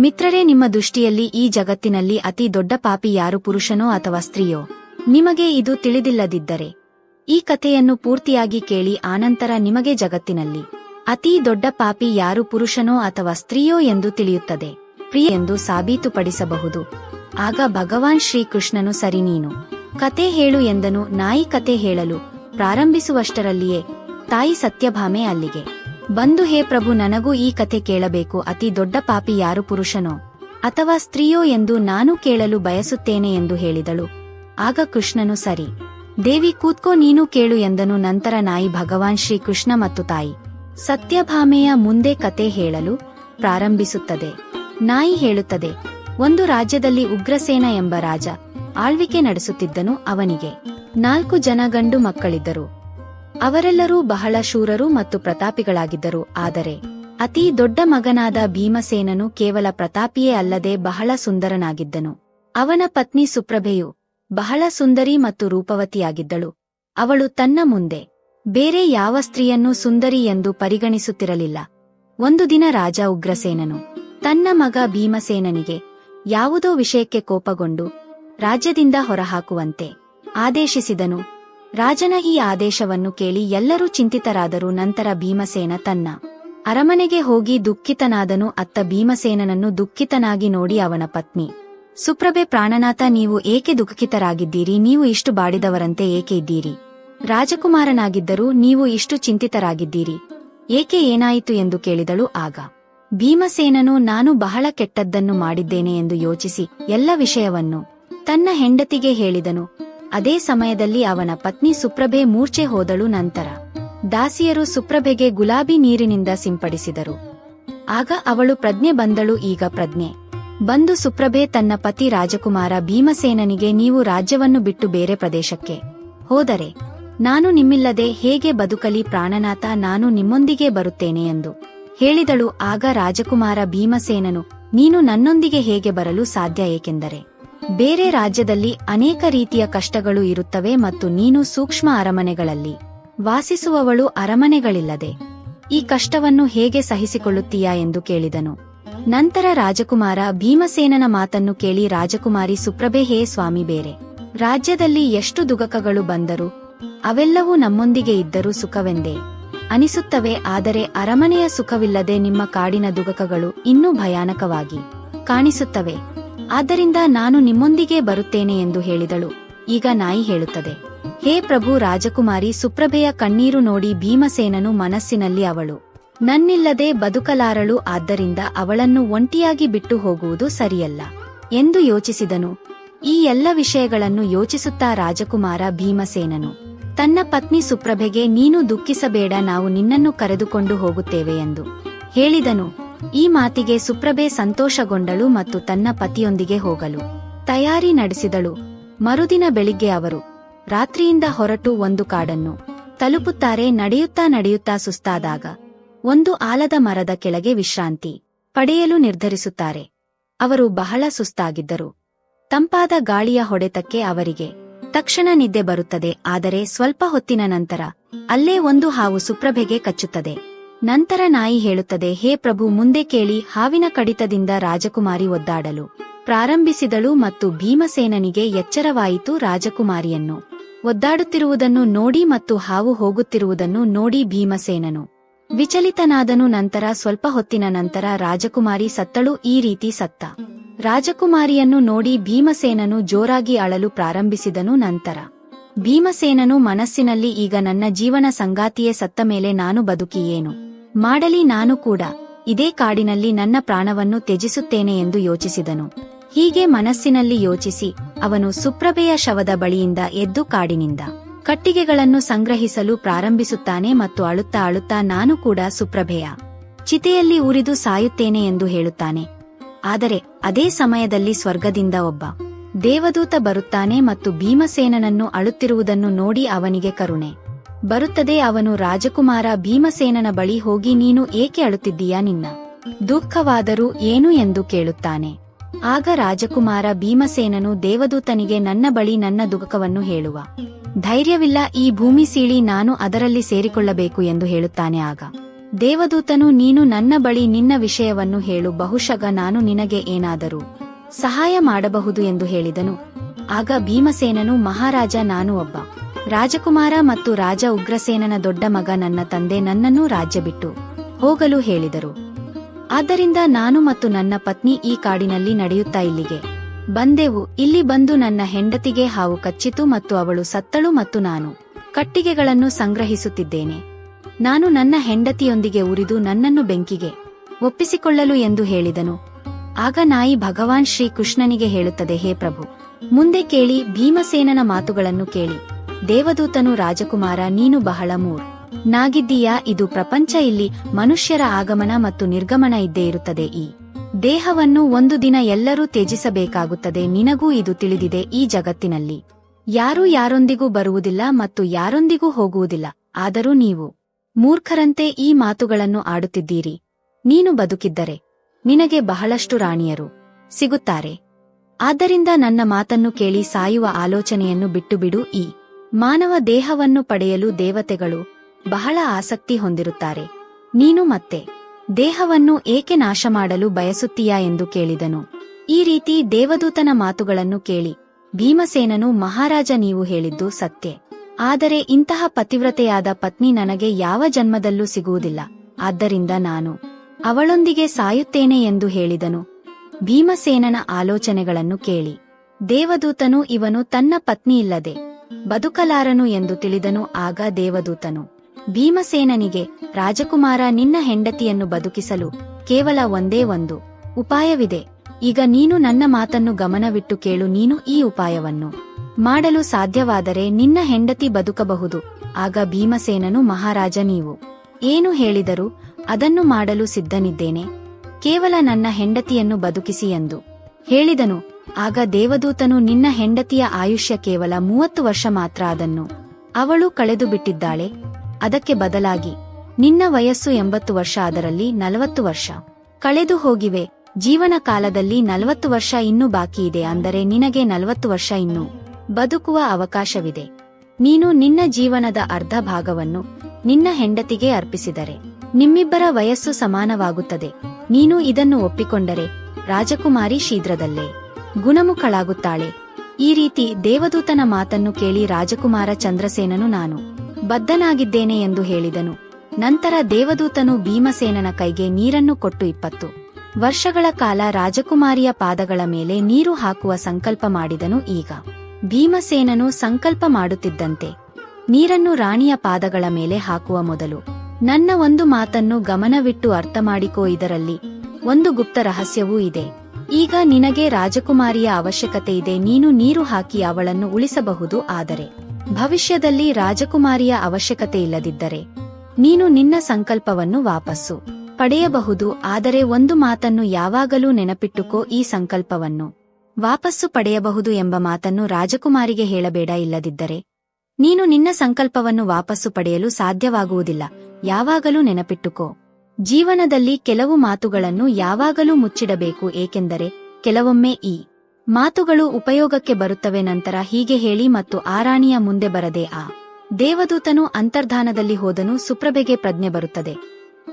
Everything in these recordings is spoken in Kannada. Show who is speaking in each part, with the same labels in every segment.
Speaker 1: ಮಿತ್ರರೇ, ನಿಮ್ಮ ದೃಷ್ಟಿಯಲ್ಲಿ ಈ ಜಗತ್ತಿನಲ್ಲಿ ಅತಿ ದೊಡ್ಡ ಪಾಪಿ ಯಾರು, ಪುರುಷನೋ ಅಥವಾ ಸ್ತ್ರೀಯೋ? ನಿಮಗೆ ಇದು ತಿಳಿದಿಲ್ಲದಿದ್ದರೆ ಈ ಕಥೆಯನ್ನು ಪೂರ್ತಿಯಾಗಿ ಕೇಳಿ ಆನಂತರ ನಿಮಗೆ ಜಗತ್ತಿನಲ್ಲಿ ಅತೀ ದೊಡ್ಡ ಪಾಪಿ ಯಾರು, ಪುರುಷನೋ ಅಥವಾ ಸ್ತ್ರೀಯೋ ಎಂದು ತಿಳಿಯುತ್ತದೆ. ಪ್ರಿಯ, ಎಂದು ಸಾಬೀತುಪಡಿಸಬಹುದು. ಆಗ ಭಗವಾನ್ ಶ್ರೀಕೃಷ್ಣನು, ಸರಿ ನೀನು ಕತೆ ಹೇಳು ಎಂದನು. ನಾಯಿ ಕತೆ ಹೇಳಲು ಪ್ರಾರಂಭಿಸುವಷ್ಟರಲ್ಲಿಯೇ ತಾಯಿ ಸತ್ಯಭಾಮೆ ಅಲ್ಲಿಗೆ ಬಂದು ಹೇ ಪ್ರಭು, ನನಗೂ ಈ ಕಥೆ ಕೇಳಬೇಕು. ಅತಿ ದೊಡ್ಡ ಪಾಪಿ ಯಾರು ಪುರುಷನೋ? ಅಥವಾ ಸ್ತ್ರೀಯೋ ಎಂದು ನಾನು ಕೇಳಲು ಬಯಸುತ್ತೇನೆ ಎಂದು ಹೇಳಿದಳು. ಆಗ ಕೃಷ್ಣನು, ಸರಿ. ದೇವಿ, ಕೂತ್ಕೋ, ನೀನು ಕೇಳು ಎಂದನು. ನಂತರ ನಾಯಿ, ಭಗವಾನ್ ಶ್ರೀಕೃಷ್ಣ ಮತ್ತು ತಾಯಿ. ಸತ್ಯಭಾಮೆಯ ಮುಂದೆ ಕತೆ ಹೇಳಲು ಪ್ರಾರಂಭಿಸುತ್ತದೆ. ನಾಯಿ ಹೇಳುತ್ತದೆ, ಒಂದು ರಾಜ್ಯದಲ್ಲಿ ಉಗ್ರಸೇನ ಎಂಬ ರಾಜ ಆಳ್ವಿಕೆ ನಡೆಸುತ್ತಿದ್ದನು ಅವನಿಗೆ. ನಾಲ್ಕು ಜನ ಗಂಡು ಮಕ್ಕಳಿದ್ದರು. ಅವರೆಲ್ಲರೂ ಬಹಳ ಶೂರರು ಮತ್ತು ಪ್ರತಾಪಿಗಳಾಗಿದ್ದರು. ಆದರೆ ಅತಿ ದೊಡ್ಡ ಮಗನಾದ ಭೀಮಸೇನನು ಕೇವಲ ಪ್ರತಾಪಿಯೇ ಅಲ್ಲದೆ ಬಹಳ ಸುಂದರನಾಗಿದ್ದನು. ಅವನ ಪತ್ನಿ ಸುಪ್ರಭೆಯು ಬಹಳ ಸುಂದರಿ ಮತ್ತು ರೂಪವತಿಯಾಗಿದ್ದಳು. ಅವಳು ತನ್ನ ಮುಂದೆ ಬೇರೆ ಯಾವ ಸ್ತ್ರೀಯನ್ನು ಸುಂದರಿ ಎಂದು ಪರಿಗಣಿಸುತ್ತಿರಲಿಲ್ಲ. ಒಂದು ದಿನ ರಾಜ ಉಗ್ರಸೇನನು ತನ್ನ ಮಗ ಭೀಮಸೇನನಿಗೆ ಯಾವುದೋ ವಿಷಯಕ್ಕೆ ಕೋಪಗೊಂಡು ರಾಜ್ಯದಿಂದ ಹೊರಹಾಕುವಂತೆ ಆದೇಶಿಸಿದನು. ರಾಜನ ಈ ಆದೇಶವನ್ನು ಕೇಳಿ ಎಲ್ಲರೂ ಚಿಂತಿತರಾದರು. ನಂತರ ಭೀಮಸೇನ ತನ್ನ ಅರಮನೆಗೆ ಹೋಗಿ ದುಃಖಿತನಾದನು. ಅತ್ತ ಭೀಮಸೇನನನ್ನು ದುಃಖಿತನಾಗಿ ನೋಡಿ ಅವನ ಪತ್ನಿ, ಸುಪ್ರಭೆ ಪ್ರಾಣನಾಥ, ನೀವು ಏಕೆ ದುಃಖಿತರಾಗಿದ್ದೀರಿ? ನೀವು ಇಷ್ಟು ಬಾಡಿದವರಂತೆ ಏಕೆ ಇದ್ದೀರಿ? ರಾಜಕುಮಾರನಾಗಿದ್ದರೂ ನೀವು ಇಷ್ಟು ಚಿಂತಿತರಾಗಿದ್ದೀರಿ. ಏಕೆ ಏನಾಯಿತು ಎಂದು ಕೇಳಿದಳು. ಆಗ, ಭೀಮಸೇನನು, ನಾನು ಬಹಳ ಕೆಟ್ಟದ್ದನ್ನು ಮಾಡಿದ್ದೇನೆ ಎಂದು ಯೋಚಿಸಿ, ಎಲ್ಲ ವಿಷಯವನ್ನು ತನ್ನ ಹೆಂಡತಿಗೆ ಹೇಳಿದನು. ಅದೇ ಸಮಯದಲ್ಲಿ ಅವನ ಪತ್ನಿ ಸುಪ್ರಭೆ ಮೂರ್ಛೆ ಹೋದಳು ನಂತರ ದಾಸಿಯರು ಸುಪ್ರಭೆಗೆ ಗುಲಾಬಿ ನೀರಿನಿಂದ ಸಿಂಪಡಿಸಿದರು. ಆಗ ಅವಳು ಪ್ರಜ್ಞೆ ಬಂದಳು, ಈಗ ಪ್ರಜ್ಞೆ. ಬಂದು ಸುಪ್ರಭೆ ತನ್ನ ಪತಿ ರಾಜಕುಮಾರ ಭೀಮಸೇನನಿಗೆ ನೀವು ರಾಜ್ಯವನ್ನು ಬಿಟ್ಟು ಬೇರೆ ಪ್ರದೇಶಕ್ಕೆ ಹೋದರೆ ನಾನು ನಿಮ್ಮಿಲ್ಲದೆ ಹೇಗೆ ಬದುಕಲಿ ಪ್ರಾಣನಾಥ ನಾನು ನಿಮ್ಮೊಂದಿಗೆ ಬರುತ್ತೇನೆ ಎಂದು ಹೇಳಿದಳು. ಆಗ ರಾಜಕುಮಾರ ಭೀಮಸೇನನು, ನೀನು ನನ್ನೊಂದಿಗೆ ಹೇಗೆ ಬರಲು ಸಾಧ್ಯ ಏಕೆಂದರೆ ಬೇರೆ ರಾಜ್ಯದಲ್ಲಿ ಅನೇಕ ರೀತಿಯ ಕಷ್ಟಗಳು ಇರುತ್ತವೆ ಮತ್ತು ನೀನು ಸೂಕ್ಷ್ಮ ಅರಮನೆಗಳಲ್ಲಿ ವಾಸಿಸುವವಳು ಅರಮನೆಗಳಿಲ್ಲದೆ. ಈ ಕಷ್ಟವನ್ನು ಹೇಗೆ ಸಹಿಸಿಕೊಳ್ಳುತ್ತೀಯಾ ಎಂದು ಕೇಳಿದನು. ನಂತರ ರಾಜಕುಮಾರ ಭೀಮಸೇನನ ಮಾತನ್ನು ಕೇಳಿ ರಾಜಕುಮಾರಿ ಸುಪ್ರಭೆ, ಹೇ ಸ್ವಾಮಿ ಬೇರೆ, ರಾಜ್ಯದಲ್ಲಿ ಎಷ್ಟು ದುಗಕಗಳು ಬಂದರೂ ಅವೆಲ್ಲವೂ ನಮ್ಮೊಂದಿಗೆ ಇದ್ದರೂ ಸುಖವೆಂದೇ? ಅನಿಸುತ್ತವೆ, ಆದರೆ ಅರಮನೆಯ ಸುಖವಿಲ್ಲದೆ ನಿಮ್ಮ ಕಾಡಿನ ದುಗಕಗಳು ಇನ್ನೂ ಭಯಾನಕವಾಗಿ ಕಾಣಿಸುತ್ತವೆ. ಆದ್ದರಿಂದ ನಾನು ನಿಮ್ಮೊಂದಿಗೆ ಬರುತ್ತೇನೆ ಎಂದು ಹೇಳಿದಳು. ಈಗ ನಾಯಿ ಹೇಳುತ್ತದೆ, ಹೇ ಪ್ರಭು ರಾಜಕುಮಾರಿ, ಸುಪ್ರಭೆಯ ಕಣ್ಣೀರು ನೋಡಿ ಭೀಮಸೇನನು ಮನಸ್ಸಿನಲ್ಲಿ ಅವಳು. ನನ್ನಿಲ್ಲದೆ ಬದುಕಲಾರಳು, ಆದ್ದರಿಂದ ಅವಳನ್ನು ಒಂಟಿಯಾಗಿ ಬಿಟ್ಟು ಹೋಗುವುದು ಸರಿಯಲ್ಲ ಎಂದು ಯೋಚಿಸಿದನು. ಈ ಎಲ್ಲ ವಿಷಯಗಳನ್ನು ಯೋಚಿಸುತ್ತಾ ರಾಜಕುಮಾರ ಭೀಮಸೇನನು, ತನ್ನ ಪತ್ನಿ ಸುಪ್ರಭೆಗೆ ನೀನು ದುಃಖಿಸಬೇಡ, ನಾವು ನಿನ್ನನ್ನು ಕರೆದುಕೊಂಡು ಹೋಗುತ್ತೇವೆ ಎಂದು ಹೇಳಿದನು. ಈ ಮಾತಿಗೆ ಸುಪ್ರಭೆ ಸಂತೋಷಗೊಂಡಳು ಮತ್ತು ತನ್ನ ಪತಿಯೊಂದಿಗೆ ಹೋಗಲು ತಯಾರಿ ನಡೆಸಿದಳು. ಮರುದಿನ ಬೆಳಿಗ್ಗೆ ಅವರು ರಾತ್ರಿಯಿಂದ ಹೊರಟು ಒಂದು ಕಾಡನ್ನು ತಲುಪುತ್ತಾರೆ. ನಡೆಯುತ್ತಾ ನಡೆಯುತ್ತಾ ಸುಸ್ತಾದಾಗ ಒಂದು ಆಲದ ಮರದ ಕೆಳಗೆ ವಿಶ್ರಾಂತಿ ಪಡೆಯಲು ನಿರ್ಧರಿಸುತ್ತಾರೆ. ಅವರು ಬಹಳ ಸುಸ್ತಾಗಿದ್ದರು. ತಂಪಾದ ಗಾಳಿಯ ಹೊಡೆತಕ್ಕೆ ಅವರಿಗೆ ತಕ್ಷಣ ನಿದ್ದೆ ಬರುತ್ತದೆ. ಆದರೆ ಸ್ವಲ್ಪ ಹೊತ್ತಿನ ನಂತರ ಅಲ್ಲೇ ಒಂದು ಹಾವು ಸುಪ್ರಭೆಗೆ ಕಚ್ಚುತ್ತದೆ. ನಂತರ ನಾಯಿ ಹೇಳುತ್ತದೆ, ಹೇ ಪ್ರಭು, ಮುಂದೆ ಕೇಳಿ, ಹಾವಿನ ಕಡಿತದಿಂದ ರಾಜಕುಮಾರಿ ಒದ್ದಾಡಲು. ಪ್ರಾರಂಭಿಸಿದಳು ಮತ್ತು ಭೀಮಸೇನನಿಗೆ ಎಚ್ಚರವಾಯಿತು ರಾಜಕುಮಾರಿಯನ್ನು. ಒದ್ದಾಡುತ್ತಿರುವುದನ್ನು ನೋಡಿ ಮತ್ತು ಹಾವು ಹೋಗುತ್ತಿರುವುದನ್ನು ನೋಡಿ ಭೀಮಸೇನನು. ವಿಚಲಿತನಾದನು ನಂತರ ಸ್ವಲ್ಪ ಹೊತ್ತಿನ ನಂತರ ರಾಜಕುಮಾರಿ ಸತ್ತಳು, ಈ ರೀತಿ ಸತ್ತ. ರಾಜಕುಮಾರಿಯನ್ನು ನೋಡಿ ಭೀಮಸೇನನು ಜೋರಾಗಿ ಅಳಲು ಪ್ರಾರಂಭಿಸಿದನು ನಂತರ. ಭೀಮಸೇನನು ಮನಸ್ಸಿನಲ್ಲಿ, ಈಗ ನನ್ನ ಜೀವನ ಸಂಗಾತಿಯೇ ಸತ್ತ ಮೇಲೆ ನಾನು ಬದುಕಿ ಏನು? ಮಾಡಲಿ ನಾನು ಕೂಡ ಇದೇ ಕಾಡಿನಲ್ಲಿ ನನ್ನ ಪ್ರಾಣವನ್ನು ತ್ಯಜಿಸುತ್ತೇನೆ ಎಂದು ಯೋಚಿಸಿದನು. ಹೀಗೆ ಮನಸ್ಸಿನಲ್ಲಿ ಯೋಚಿಸಿ ಅವನು ಸುಪ್ರಭೆಯ ಶವದ ಬಳಿಯಿಂದ ಎದ್ದು ಕಾಡಿನಿಂದ ಕಟ್ಟಿಗೆಗಳನ್ನು ಸಂಗ್ರಹಿಸಲು ಪ್ರಾರಂಭಿಸುತ್ತಾನೆ ಮತ್ತು ಅಳುತ್ತಾ ಅಳುತ್ತಾ ನಾನು ಕೂಡ ಸುಪ್ರಭೆಯ ಚಿತೆಯಲ್ಲಿ ಉರಿದು ಸಾಯುತ್ತೇನೆ ಎಂದು ಹೇಳುತ್ತಾನೆ. ಆದರೆ ಅದೇ ಸಮಯದಲ್ಲಿ ಸ್ವರ್ಗದಿಂದ ಒಬ್ಬ ದೇವದೂತ ಬರುತ್ತಾನೆ ಮತ್ತು ಭೀಮಸೇನನನ್ನು ಅಳುತ್ತಿರುವುದನ್ನು ನೋಡಿ ಅವನಿಗೆ ಕರುಣೆ. ಬರುತ್ತದೆ ಅವನು ರಾಜಕುಮಾರ ಭೀಮಸೇನನ ಬಳಿ ಹೋಗಿ ನೀನು ಏಕೆ ಅಳುತ್ತಿದ್ದೀಯಾ ನಿನ್ನ? ದುಃಖವಾದರೂ ಏನು ಎಂದು ಕೇಳುತ್ತಾನೆ. ಆಗ ರಾಜಕುಮಾರ ಭೀಮಸೇನನು ದೇವದೂತನಿಗೆ ನನ್ನ ಬಳಿ ನನ್ನ ದುಃಖವನ್ನು ಹೇಳುವ. ಧೈರ್ಯವಿಲ್ಲ, ಈ ಭೂಮಿ ಸೀಳಿ ನಾನು ಅದರಲ್ಲಿ ಸೇರಿಕೊಳ್ಳಬೇಕು ಎಂದು ಹೇಳುತ್ತಾನೆ ಆಗ. ದೇವದೂತನು, ನೀನು ನನ್ನ ಬಳಿ ನಿನ್ನ ವಿಷಯವನ್ನು ಹೇಳು, ಬಹುಶಃ ನಾನು ನಿನಗೆ ಏನಾದರೂ ಸಹಾಯ ಮಾಡಬಹುದು ಎಂದು ಹೇಳಿದನು. ಆಗ ಭೀಮಸೇನನು, ಮಹಾರಾಜ, ನಾನು ಒಬ್ಬ ರಾಜಕುಮಾರ ಮತ್ತು ರಾಜ ಉಗ್ರಸೇನನ ದೊಡ್ಡ ಮಗ ನನ್ನ ತಂದೆ ನನ್ನನ್ನು ರಾಜ್ಯ ಬಿಟ್ಟು ಹೋಗಲು ಹೇಳಿದರು. ಆದ್ದರಿಂದ ನಾನು ಮತ್ತು ನನ್ನ ಪತ್ನಿ ಈ ಕಾಡಿನಲ್ಲಿ ನಡೆಯುತ್ತಾ ಇಲ್ಲಿಗೆ ಬಂದೆವು. ಇಲ್ಲಿ ಬಂದು ನನ್ನ ಹೆಂಡತಿಗೆ ಹಾವು ಕಚ್ಚಿತು ಮತ್ತು ಅವಳು ಸತ್ತಳು ಮತ್ತು ನಾನು ಕಟ್ಟಿಗೆಗಳನ್ನು ಸಂಗ್ರಹಿಸುತ್ತಿದ್ದೇನೆ. ನಾನು ನನ್ನ ಹೆಂಡತಿಯೊಂದಿಗೆ ಉರಿದು ನನ್ನನ್ನು ಬೆಂಕಿಗೆ ಒಪ್ಪಿಸಿಕೊಳ್ಳಲು ಎಂದು ಹೇಳಿದನು. ಆಗ ನಾಯಿ ಭಗವಾನ್ ಶ್ರೀಕೃಷ್ಣನಿಗೆ ಹೇಳುತ್ತದೆ, ಹೇ ಪ್ರಭು, ಮುಂದೆ ಕೇಳಿ ಭೀಮಸೇನನ ಮಾತುಗಳನ್ನು ಕೇಳಿ. ದೇವದೂತನು ರಾಜಕುಮಾರ, ನೀನು ಬಹಳ ಮೂರ್. ನಾಗಿದ್ದೀಯಾ, ಇದು ಪ್ರಪಂಚ, ಇಲ್ಲಿ ಮನುಷ್ಯರ ಆಗಮನ ಮತ್ತು ನಿರ್ಗಮನ ಇದ್ದೇ ಇರುತ್ತದೆ. ಈ ದೇಹವನ್ನು ಒಂದು ದಿನ ಎಲ್ಲರೂ ತ್ಯಜಿಸಬೇಕಾಗುತ್ತದೆ. ನಿನಗೂ ಇದು ತಿಳಿದಿದೆ ಈ ಜಗತ್ತಿನಲ್ಲಿ. ಯಾರೂ ಯಾರೊಂದಿಗೂ ಬರುವುದಿಲ್ಲ ಮತ್ತು ಯಾರೊಂದಿಗೂ ಹೋಗುವುದಿಲ್ಲ. ಆದರೂ ನೀವು ಮೂರ್ಖರಂತೆ ಈ ಮಾತುಗಳನ್ನು ಆಡುತ್ತಿದ್ದೀರಿ. ನೀನು ಬದುಕಿದ್ದರೆ ನಿನಗೆ ಬಹಳಷ್ಟು ರಾಣಿಯರು ಸಿಗುತ್ತಾರೆ. ಆದ್ದರಿಂದ ನನ್ನ ಮಾತನ್ನು ಕೇಳಿ ಸಾಯುವ ಆಲೋಚನೆಯನ್ನು ಬಿಟ್ಟುಬಿಡು. ಈ ಮಾನವ ದೇಹವನ್ನು ಪಡೆಯಲು ದೇವತೆಗಳು ಬಹಳ ಆಸಕ್ತಿ ಹೊಂದಿರುತ್ತಾರೆ. ನೀನು ಮತ್ತೆ ದೇಹವನ್ನು ಏಕೆ ನಾಶ ಮಾಡಲು ಬಯಸುತ್ತೀಯಾ ಎಂದು ಕೇಳಿದನು. ಈ ರೀತಿ ದೇವದೂತನ ಮಾತುಗಳನ್ನು ಕೇಳಿ ಭೀಮಸೇನನು, ಮಹಾರಾಜ, ನೀವು ಹೇಳಿದ್ದು ಸತ್ಯ. ಆದರೆ ಇಂತಹ ಪತಿವ್ರತೆಯಾದ ಪತ್ನಿ ನನಗೆ ಯಾವ ಜನ್ಮದಲ್ಲೂ ಸಿಗುವುದಿಲ್ಲ. ಆದ್ದರಿಂದ ನಾನು ಅವಳೊಂದಿಗೆ ಸಾಯುತ್ತೇನೆ ಎಂದು ಹೇಳಿದನು. ಭೀಮಸೇನನ ಆಲೋಚನೆಗಳನ್ನು ಕೇಳಿ ದೇವದೂತನು, ಇವನು ತನ್ನ ಪತ್ನಿಯಿಲ್ಲದೆ ಬದುಕಲಾರನು ಎಂದು ತಿಳಿದನು, ಆಗ ದೇವದೂತನು, ಭೀಮಸೇನನಿಗೆ, ರಾಜಕುಮಾರ ನಿನ್ನ ಹೆಂಡತಿಯನ್ನು ಬದುಕಿಸಲು ಕೇವಲ ಒಂದೇ ಒಂದು ಉಪಾಯವಿದೆ. ಈಗ ನೀನು ನನ್ನ ಮಾತನ್ನು ಗಮನವಿಟ್ಟು ಕೇಳು, ನೀನು ಈ ಉಪಾಯವನ್ನು ಮಾಡಲು ಸಾಧ್ಯವಾದರೆ ನಿನ್ನ ಹೆಂಡತಿ ಬದುಕಬಹುದು. ಆಗ ಭೀಮಸೇನನು, ಮಹಾರಾಜ ನೀವು ಏನು ಹೇಳಿದರು ಅದನ್ನು ಮಾಡಲು ಸಿದ್ಧನಿದ್ದೇನೆ. ಕೇವಲ ನನ್ನ ಹೆಂಡತಿಯನ್ನು ಬದುಕಿಸಿ ಎಂದು ಹೇಳಿದನು. ಆಗ ದೇವದೂತನು ನಿನ್ನ ಹೆಂಡತಿಯ ಆಯುಷ್ಯ ಕೇವಲ ಮೂವತ್ತು ವರ್ಷ ಮಾತ್ರ ಅದನ್ನು ಅವಳು ಕಳೆದು ಬಿಟ್ಟಿದ್ದಾಳೆ ಅದಕ್ಕೆ ಬದಲಾಗಿ, ನಿನ್ನ ವಯಸ್ಸು ಎಂಬತ್ತು ವರ್ಷ ಅದರಲ್ಲಿ ನಲವತ್ತು ವರ್ಷ. ಕಳೆದು ಹೋಗಿವೆ. ಜೀವನ ಕಾಲದಲ್ಲಿ ನಲವತ್ತು ವರ್ಷ ಇನ್ನೂ ಇದೆ ಅಂದರೆ ನಿನಗೆ ನಲವತ್ತು ವರ್ಷ ಇನ್ನೂ ಬದುಕುವ ಅವಕಾಶವಿದೆ. ನೀನು ನಿನ್ನ ಜೀವನದ ಅರ್ಧ ಭಾಗವನ್ನು ನಿನ್ನ ಹೆಂಡತಿಗೆ ಅರ್ಪಿಸಿದರೆ ನಿಮ್ಮಿಬ್ಬರ ವಯಸ್ಸು ಸಮಾನವಾಗುತ್ತದೆ. ನೀನು ಇದನ್ನು ಒಪ್ಪಿಕೊಂಡರೆ ರಾಜಕುಮಾರಿ ಶೀಘ್ರದಲ್ಲೇ. ಗುಣಮುಖಳಾಗುತ್ತಾಳೆ. ಈ ರೀತಿ ದೇವದೂತನ ಮಾತನ್ನು ಕೇಳಿ ರಾಜಕುಮಾರ ಚಂದ್ರಸೇನನು ನಾನು ಬದ್ಧನಾಗಿದ್ದೇನೆ ಎಂದು ಹೇಳಿದನು. ನಂತರ ದೇವದೂತನು ಭೀಮಸೇನನ ಕೈಗೆ ನೀರನ್ನು ಕೊಟ್ಟು ಇಪ್ಪತ್ತು ವರ್ಷಗಳ ಕಾಲ ರಾಜಕುಮಾರಿಯ ಪಾದಗಳ ಮೇಲೆ ನೀರು ಹಾಕುವ ಸಂಕಲ್ಪ ಮಾಡಿದನು ಈಗ. ಭೀಮಸೇನನು ಸಂಕಲ್ಪ ಮಾಡುತ್ತಿದ್ದಂತೆ ನೀರನ್ನು ರಾಣಿಯ ಪಾದಗಳ ಮೇಲೆ ಹಾಕುವ ಮೊದಲು ನನ್ನ ಒಂದು ಮಾತನ್ನು ಗಮನವಿಟ್ಟು ಅರ್ಥ ಇದರಲ್ಲಿ ಒಂದು ಗುಪ್ತ ರಹಸ್ಯವೂ ಇದೆ. ಈಗ ನಿನಗೆ ರಾಜಕುಮಾರಿಯ ಅವಶ್ಯಕತೆ ಇದೆ. ನೀನು ನೀರು ಹಾಕಿ ಅವಳನ್ನು ಉಳಿಸಬಹುದು. ಆದರೆ ಭವಿಷ್ಯದಲ್ಲಿ ರಾಜಕುಮಾರಿಯ ಅವಶ್ಯಕತೆ ಇಲ್ಲದಿದ್ದರೆ ನೀನು ನಿನ್ನ ಸಂಕಲ್ಪವನ್ನು ವಾಪಸ್ಸು ಪಡೆಯಬಹುದು. ಆದರೆ ಒಂದು ಮಾತನ್ನು ಯಾವಾಗಲೂ ನೆನಪಿಟ್ಟುಕೋ. ಈ ಸಂಕಲ್ಪವನ್ನು ವಾಪಸ್ಸು ಪಡೆಯಬಹುದು ಎಂಬ ಮಾತನ್ನು ರಾಜಕುಮಾರಿಗೆ ಹೇಳಬೇಡ. ಇಲ್ಲದಿದ್ದರೆ ನೀನು ನಿನ್ನ ಸಂಕಲ್ಪವನ್ನು ವಾಪಸ್ಸು ಪಡೆಯಲು ಸಾಧ್ಯವಾಗುವುದಿಲ್ಲ. ಯಾವಾಗಲೂ ನೆನಪಿಟ್ಟುಕೋ. ಜೀವನದಲ್ಲಿ ಕೆಲವು ಮಾತುಗಳನ್ನು ಯಾವಾಗಲೂ ಮುಚ್ಚಿಡಬೇಕು, ಏಕೆಂದರೆ ಕೆಲವೊಮ್ಮೆ ಈ ಮಾತುಗಳು ಉಪಯೋಗಕ್ಕೆ ಬರುತ್ತವೆ, ನಂತರ ಹೀಗೆ ಹೇಳಿ ಮತ್ತು ಆರಾಣಿಯ ಮುಂದೆ ಬರದೆ ಆ ದೇವದೂತನು ಅಂತರ್ಧಾನದಲ್ಲಿ ಹೋದನು, ಸುಪ್ರಭೆಗೆ ಪ್ರಜ್ಞೆ ಬರುತ್ತದೆ.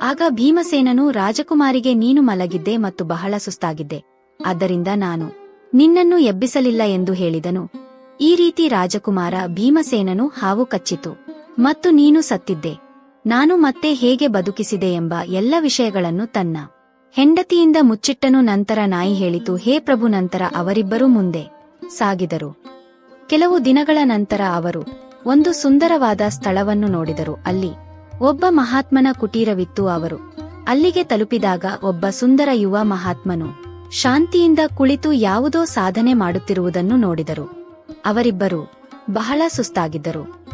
Speaker 1: ಆಗ ಭೀಮಸೇನನು, ರಾಜಕುಮಾರಿಗೆ ನೀನು ಮಲಗಿದ್ದೆ ಮತ್ತು ಬಹಳ ಸುಸ್ತಾಗಿದ್ದೆ. ಆದ್ದರಿಂದ ನಾನು ನಿನ್ನನ್ನು ಎಬ್ಬಿಸಲಿಲ್ಲ ಎಂದು ಹೇಳಿದನು. ಈ ರೀತಿ ರಾಜಕುಮಾರ ಭೀಮಸೇನನು ಹಾವು ಕಚ್ಚಿತು ಮತ್ತು ನೀನು ಸತ್ತಿದ್ದೆ. ನಾನು ಮತ್ತೆ ಹೇಗೆ ಬದುಕಿಸಿದೆ ಎಂಬ ಎಲ್ಲ ವಿಷಯಗಳನ್ನು ತನ್ನ ಹೆಂಡತಿಯಿಂದ ಮುಚ್ಚಿಟ್ಟನು ನಂತರ ನಾಯಿ ಹೇಳಿತು, ಹೇ ಪ್ರಭು, ನಂತರ ಅವರಿಬ್ಬರೂ ಮುಂದೆ ಸಾಗಿದರು. ಕೆಲವು ದಿನಗಳ ನಂತರ ಅವರು ಒಂದು ಸುಂದರವಾದ ಸ್ಥಳವನ್ನು ನೋಡಿದರು. ಅಲ್ಲಿ ಒಬ್ಬ ಮಹಾತ್ಮನ ಕುಟೀರವಿತ್ತು. ಅವರು ಅಲ್ಲಿಗೆ ತಲುಪಿದಾಗ ಒಬ್ಬ ಸುಂದರ ಯುವ ಮಹಾತ್ಮನು ಶಾಂತಿಯಿಂದ ಕುಳಿತು ಯಾವುದೋ ಸಾಧನೆ ಮಾಡುತ್ತಿರುವುದನ್ನು ನೋಡಿದರು. ಅವರಿಬ್ಬರು ಬಹಳ ಸುಸ್ತಾಗಿದ್ದರು.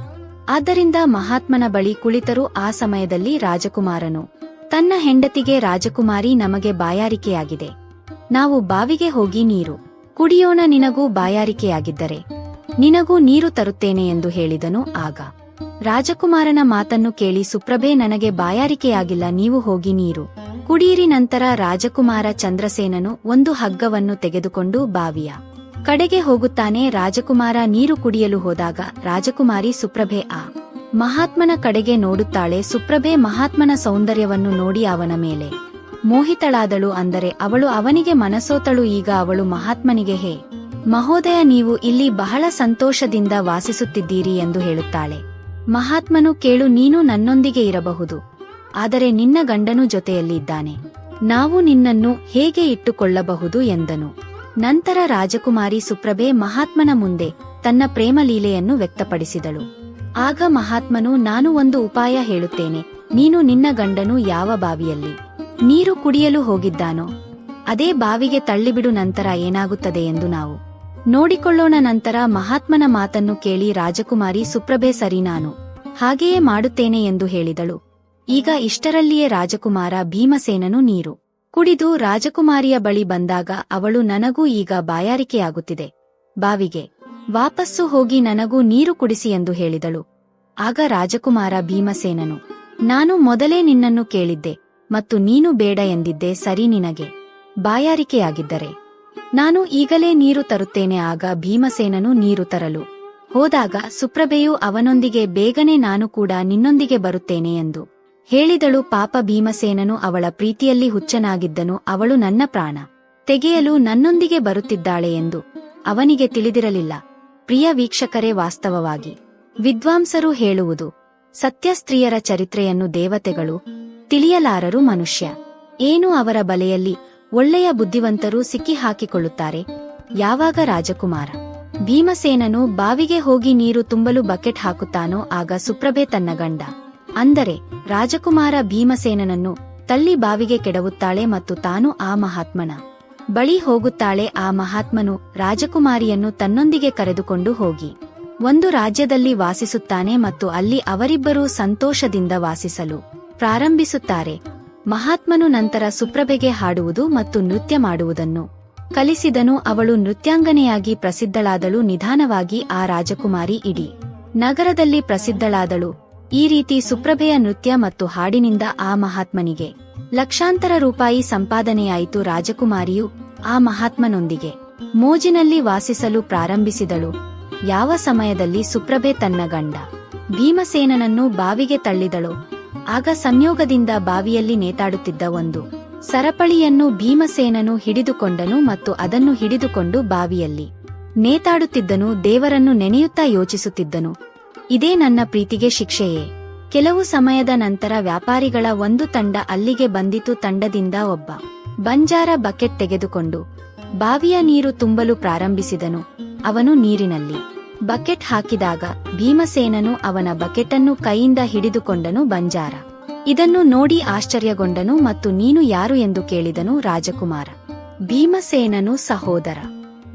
Speaker 1: ಆದ್ದರಿಂದ ಮಹಾತ್ಮನ ಬಳಿ ಕುಳಿತರು ಆ ಸಮಯದಲ್ಲಿ ರಾಜಕುಮಾರನು. ತನ್ನ ಹೆಂಡತಿಗೆ ರಾಜಕುಮಾರಿ ನಮಗೆ ಬಾಯಾರಿಕೆಯಾಗಿದೆ. ನಾವು ಬಾವಿಗೆ ಹೋಗಿ ನೀರು ಕುಡಿಯೋಣ, ನಿನಗೂ ಬಾಯಾರಿಕೆಯಾಗಿದ್ದರೆ. ನಿನಗೂ ನೀರು ತರುತ್ತೇನೆ ಎಂದು ಹೇಳಿದನು. ಆಗ ರಾಜಕುಮಾರನ ಮಾತನ್ನು ಕೇಳಿ ಸುಪ್ರಭೆ, ನನಗೆ ಬಾಯಾರಿಕೆಯಾಗಿಲ್ಲ, ನೀವು ಹೋಗಿ ನೀರು ಕುಡಿಯಿರಿ ನಂತರ ರಾಜಕುಮಾರ ಚಂದ್ರಸೇನನು ಒಂದು ಹಗ್ಗವನ್ನು ತೆಗೆದುಕೊಂಡು ಬಾವಿಯ ಕಡೆಗೆ ಹೋಗುತ್ತಾನೆ ರಾಜಕುಮಾರ ನೀರು ಕುಡಿಯಲು ಹೋದಾಗ. ರಾಜಕುಮಾರಿ ಸುಪ್ರಭೆ, ಆ, ಮಹಾತ್ಮನ ಕಡೆಗೆ ನೋಡುತ್ತಾಳೆ. ಸುಪ್ರಭೆ ಮಹಾತ್ಮನ ಸೌಂದರ್ಯವನ್ನು ನೋಡಿ ಅವನ ಮೇಲೆ ಮೋಹಿತಳಾದಳು ಅಂದರೆ ಅವಳು ಅವನಿಗೆ ಮನಸೋತಳು. ಈಗ ಅವಳು ಮಹಾತ್ಮನಿಗೆ, ಹೇ, ಮಹೋದಯ, ನೀವು ಇಲ್ಲಿ ಬಹಳ ಸಂತೋಷದಿಂದ ವಾಸಿಸುತ್ತಿದ್ದೀರಿ ಎಂದು ಹೇಳುತ್ತಾಳೆ. ಮಹಾತ್ಮನು, ಕೇಳು, ನೀನು ನನ್ನೊಂದಿಗೆ ಇರಬಹುದು. ಆದರೆ ನಿನ್ನ ಗಂಡನು ಜೊತೆಯಲ್ಲಿ ಇದ್ದಾನೆ ನಾವು ನಿನ್ನನ್ನು ಹೇಗೆ ಇಟ್ಟುಕೊಳ್ಳಬಹುದು? ಎಂದನು. ನಂತರ ರಾಜಕುಮಾರಿ ಸುಪ್ರಭೆ ಮಹಾತ್ಮನ ಮುಂದೆ ತನ್ನ ಪ್ರೇಮಲೀಲೆಯನ್ನು ವ್ಯಕ್ತಪಡಿಸಿದಳು. ಆಗ ಮಹಾತ್ಮನು, ನಾನು ಒಂದು ಉಪಾಯ ಹೇಳುತ್ತೇನೆ. ನೀನು ನಿನ್ನ ಗಂಡನು ಯಾವ ಬಾವಿಯಲ್ಲಿ? ನೀರು ಕುಡಿಯಲು ಹೋಗಿದ್ದಾನೋ? ಅದೇ ಬಾವಿಗೆ ತಳ್ಳಿಬಿಡು ನಂತರ ಏನಾಗುತ್ತದೆ ಎಂದು ನಾವು ನೋಡಿಕೊಳ್ಳೋಣ. ನಂತರ ಮಹಾತ್ಮನ ಮಾತನ್ನು ಕೇಳಿ ರಾಜಕುಮಾರಿ, ಸುಪ್ರಭೆ ಸರಿ ನಾನು. ಹಾಗೆಯೇ ಮಾಡುತ್ತೇನೆ ಎಂದು ಹೇಳಿದಳು. ಈಗ ಇಷ್ಟರಲ್ಲಿಯೇ ರಾಜಕುಮಾರ ಭೀಮಸೇನನು ನೀರು ಕುಡಿದು ರಾಜಕುಮಾರಿಯ ಬಳಿ ಬಂದಾಗ ಅವಳು ನನಗೂ ಈಗ ಬಾಯಾರಿಕೆಯಾಗುತ್ತಿದೆ. ಬಾವಿಗೆ, ವಾಪಸ್ಸು ಹೋಗಿ ನನಗೂ ನೀರು ಕುಡಿಸಿ ಎಂದು ಹೇಳಿದಳು. ಆಗ ರಾಜಕುಮಾರ ಭೀಮಸೇನನು, ನಾನು ಮೊದಲೇ ನಿನ್ನನ್ನು ಕೇಳಿದ್ದೆ ಮತ್ತು ನೀನು ಬೇಡ ಎಂದಿದ್ದೆ ಸರಿ ನಿನಗೆ. ಬಾಯಾರಿಕೆಯಾಗಿದ್ದರೆ, ನಾನು ಈಗಲೇ ನೀರು ತರುತ್ತೇನೆ. ಆಗ ಭೀಮಸೇನನು ನೀರು ತರಲು ಹೋದಾಗ ಸುಪ್ರಭೆಯು ಅವನೊಂದಿಗೆ ಬೇಗನೆ ನಾನು ಕೂಡ ನಿನ್ನೊಂದಿಗೆ ಬರುತ್ತೇನೆ ಎಂದು ಹೇಳಿದಳು ಪಾಪ ಭೀಮಸೇನನು ಅವಳ ಪ್ರೀತಿಯಲ್ಲಿ ಹುಚ್ಚನಾಗಿದ್ದನು, ಅವಳು ನನ್ನ ಪ್ರಾಣ. ತೆಗೆಯಲು ನನ್ನೊಂದಿಗೆ ಬರುತ್ತಿದ್ದಾಳೆ ಎಂದು ಅವನಿಗೆ ತಿಳಿದಿರಲಿಲ್ಲ. ಪ್ರಿಯ ವೀಕ್ಷಕರೇ, ವಾಸ್ತವವಾಗಿ ವಿದ್ವಾಂಸರು ಹೇಳುವುದು, ಸತ್ಯ ಸ್ತ್ರೀಯರ ಚರಿತ್ರೆಯನ್ನು ದೇವತೆಗಳು ತಿಳಿಯಲಾರರು ಮನುಷ್ಯ. ಏನು ಅವರ ಬಲೆಯಲ್ಲಿ ಒಳ್ಳೆಯ ಬುದ್ಧಿವಂತರು ಸಿಕ್ಕಿ ಹಾಕಿಕೊಳ್ಳುತ್ತಾರೆ? ಯಾವಾಗ ರಾಜಕುಮಾರ? ಭೀಮಸೇನನು ಬಾವಿಗೆ ಹೋಗಿ ನೀರು ತುಂಬಲು ಬಕೆಟ್ ಹಾಕುತ್ತಾನೋ, ಆಗ ಸುಪ್ರಭೆ ತನ್ನ ಗಂಡ ಅಂದರೆ ರಾಜಕುಮಾರ ಭೀಮಸೇನನನ್ನು ತಲ್ಲಿ ಬಾವಿಗೆ ಕೆಡವುತ್ತಾಳೆ ಮತ್ತು ತಾನು ಆ ಮಹಾತ್ಮನ ಬಳಿ ಹೋಗುತ್ತಾಳೆ. ಆ ಮಹಾತ್ಮನು ರಾಜಕುಮಾರಿಯನ್ನು ತನ್ನೊಂದಿಗೆ ಕರೆದುಕೊಂಡು ಹೋಗಿ ಒಂದು ರಾಜ್ಯದಲ್ಲಿ ವಾಸಿಸುತ್ತಾನೆ ಮತ್ತು ಅಲ್ಲಿ ಅವರಿಬ್ಬರೂ ಸಂತೋಷದಿಂದ ವಾಸಿಸಲು ಪ್ರಾರಂಭಿಸುತ್ತಾರೆ. ಮಹಾತ್ಮನು ನಂತರ ಸುಪ್ರಭೆಗೆ ಹಾಡುವುದು ಮತ್ತು ನೃತ್ಯ ಮಾಡುವುದನ್ನು ಕಲಿಸಿದನು. ಅವಳು ನೃತ್ಯಾಂಗನೆಯಾಗಿ ಪ್ರಸಿದ್ಧಳಾದಳು. ನಿಧಾನವಾಗಿ ಆ ರಾಜಕುಮಾರಿ ಇಡೀ ನಗರದಲ್ಲಿ ಪ್ರಸಿದ್ಧಳಾದಳು. ಈ ರೀತಿ ಸುಪ್ರಭೆಯ ನೃತ್ಯ ಮತ್ತು ಹಾಡಿನಿಂದ ಆ ಮಹಾತ್ಮನಿಗೆ ಲಕ್ಷಾಂತರ ರೂಪಾಯಿ ಸಂಪಾದನೆಯಾಯಿತು ರಾಜಕುಮಾರಿಯು ಆ ಮಹಾತ್ಮನೊಂದಿಗೆ. ಮೋಜಿನಲ್ಲಿ ವಾಸಿಸಲು ಪ್ರಾರಂಭಿಸಿದಳು. ಯಾವ ಸಮಯದಲ್ಲಿ ಸುಪ್ರಭೆ ತನ್ನ ಗಂಡ ಭೀಮಸೇನನನ್ನು ಬಾವಿಗೆ ತಳ್ಳಿದಳು. ಆಗ ಸಂಯೋಗದಿಂದ ಬಾವಿಯಲ್ಲಿ ನೇತಾಡುತ್ತಿದ್ದ ಒಂದು ಸರಪಳಿಯನ್ನು ಭೀಮಸೇನನು ಹಿಡಿದುಕೊಂಡನು ಮತ್ತು ಅದನ್ನು ಹಿಡಿದುಕೊಂಡು ಬಾವಿಯಲ್ಲಿ ನೇತಾಡುತ್ತಿದ್ದನು ದೇವರನ್ನು ನೆನೆಯುತ್ತಾ ಯೋಚಿಸುತ್ತಿದ್ದನು. ಇದೇ ನನ್ನ ಪ್ರೀತಿಗೆ ಶಿಕ್ಷೆಯೇ. ಕೆಲವು ಸಮಯದ ನಂತರ ವ್ಯಾಪಾರಿಗಳ ಒಂದು ತಂಡ ಅಲ್ಲಿಗೆ ಬಂದಿತು ತಂಡದಿಂದ ಒಬ್ಬ ಬಂಜಾರ ಬಕೆಟ್ ತೆಗೆದುಕೊಂಡು ಬಾವಿಯ ನೀರು ತುಂಬಲು ಪ್ರಾರಂಭಿಸಿದನು. ಅವನು ನೀರಿನಲ್ಲಿ ಬಕೆಟ್ ಹಾಕಿದಾಗ ಭೀಮಸೇನನು ಅವನ ಬಕೆಟನ್ನು ಕೈಯಿಂದ ಹಿಡಿದುಕೊಂಡನು ಬಂಜಾರ. ಇದನ್ನು ನೋಡಿ ಆಶ್ಚರ್ಯಗೊಂಡನು ಮತ್ತು ನೀನು ಯಾರು ಎಂದು ಕೇಳಿದನು ರಾಜಕುಮಾರ. ಭೀಮಸೇನನು ಸಹೋದರ,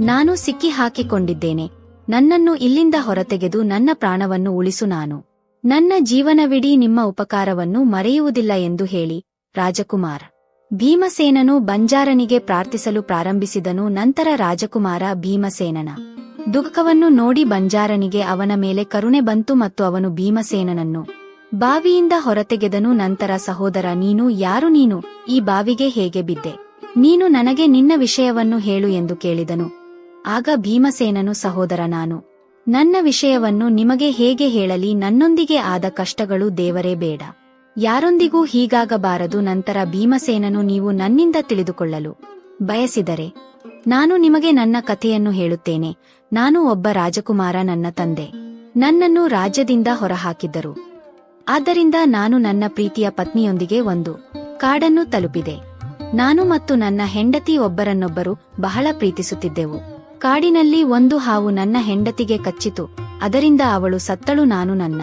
Speaker 1: ನಾನು ಸಿಕ್ಕಿ ಹಾಕಿಕೊಂಡಿದ್ದೇನೆ. ನನ್ನನ್ನು ಇಲ್ಲಿಂದ ಹೊರತೆಗೆದು ನನ್ನ ಪ್ರಾಣವನ್ನು ಉಳಿಸು ನಾನು. ನನ್ನ ಜೀವನವಿಡೀ ನಿಮ್ಮ ಉಪಕಾರವನ್ನು ಮರೆಯುವುದಿಲ್ಲ ಎಂದು ಹೇಳಿ, ರಾಜಕುಮಾರ. ಭೀಮಸೇನನು ಬಂಜಾರನಿಗೆ ಪ್ರಾರ್ಥಿಸಲು ಪ್ರಾರಂಭಿಸಿದನು, ನಂತರ ರಾಜಕುಮಾರ ಭೀಮಸೇನನ ದುಃಖವನ್ನು ನೋಡಿ ಬಂಜಾರನಿಗೆ ಅವನ ಮೇಲೆ ಕರುಣೆ ಬಂತು ಮತ್ತು ಅವನು ಭೀಮಸೇನನನ್ನು ಬಾವಿಯಿಂದ ಹೊರತೆಗೆದನು. ನಂತರ, ಸಹೋದರ, ನೀನು ಯಾರು? ನೀನು ಈ ಬಾವಿಗೆ ಹೇಗೆ ಬಿದ್ದೆ? ನೀನು ನನಗೆ ನಿನ್ನ ವಿಷಯವನ್ನು ಹೇಳು ಎಂದು ಕೇಳಿದನು. ಆಗ ಭೀಮಸೇನನು, ಸಹೋದರ ನಾನು, ನನ್ನ ವಿಷಯವನ್ನು ನಿಮಗೆ ಹೇಗೆ ಹೇಳಲಿ? ನನ್ನೊಂದಿಗೆ ಆದ ಕಷ್ಟಗಳು ದೇವರೇ ಬೇಡ. ಯಾರೊಂದಿಗೂ ಹೀಗಾಗಬಾರದು. ನಂತರ ಭೀಮಸೇನನು, ನೀವು ನನ್ನಿಂದ ತಿಳಿದುಕೊಳ್ಳಲು ಬಯಸಿದರೆ ನಾನು ನಿಮಗೆ ನನ್ನ ಕಥೆಯನ್ನು ಹೇಳುತ್ತೇನೆ. ನಾನು ಒಬ್ಬ ರಾಜಕುಮಾರ, ನನ್ನ ತಂದೆ. ನನ್ನನ್ನು ರಾಜ್ಯದಿಂದ ಹೊರಹಾಕಿದ್ದರು. ಆದ್ದರಿಂದ ನಾನು ನನ್ನ ಪ್ರೀತಿಯ ಪತ್ನಿಯೊಂದಿಗೆ ಒಂದು ಕಾಡನ್ನು ತಲುಪಿದೆ. ನಾನು ಮತ್ತು ನನ್ನ ಹೆಂಡತಿ ಒಬ್ಬರನ್ನೊಬ್ಬರು ಬಹಳ ಪ್ರೀತಿಸುತ್ತಿದ್ದೆವು. ಕಾಡಿನಲ್ಲಿ ಒಂದು ಹಾವು ನನ್ನ ಹೆಂಡತಿಗೆ ಕಚ್ಚಿತು. ಅದರಿಂದ ಅವಳು ಸತ್ತಳು ನಾನು ನನ್ನ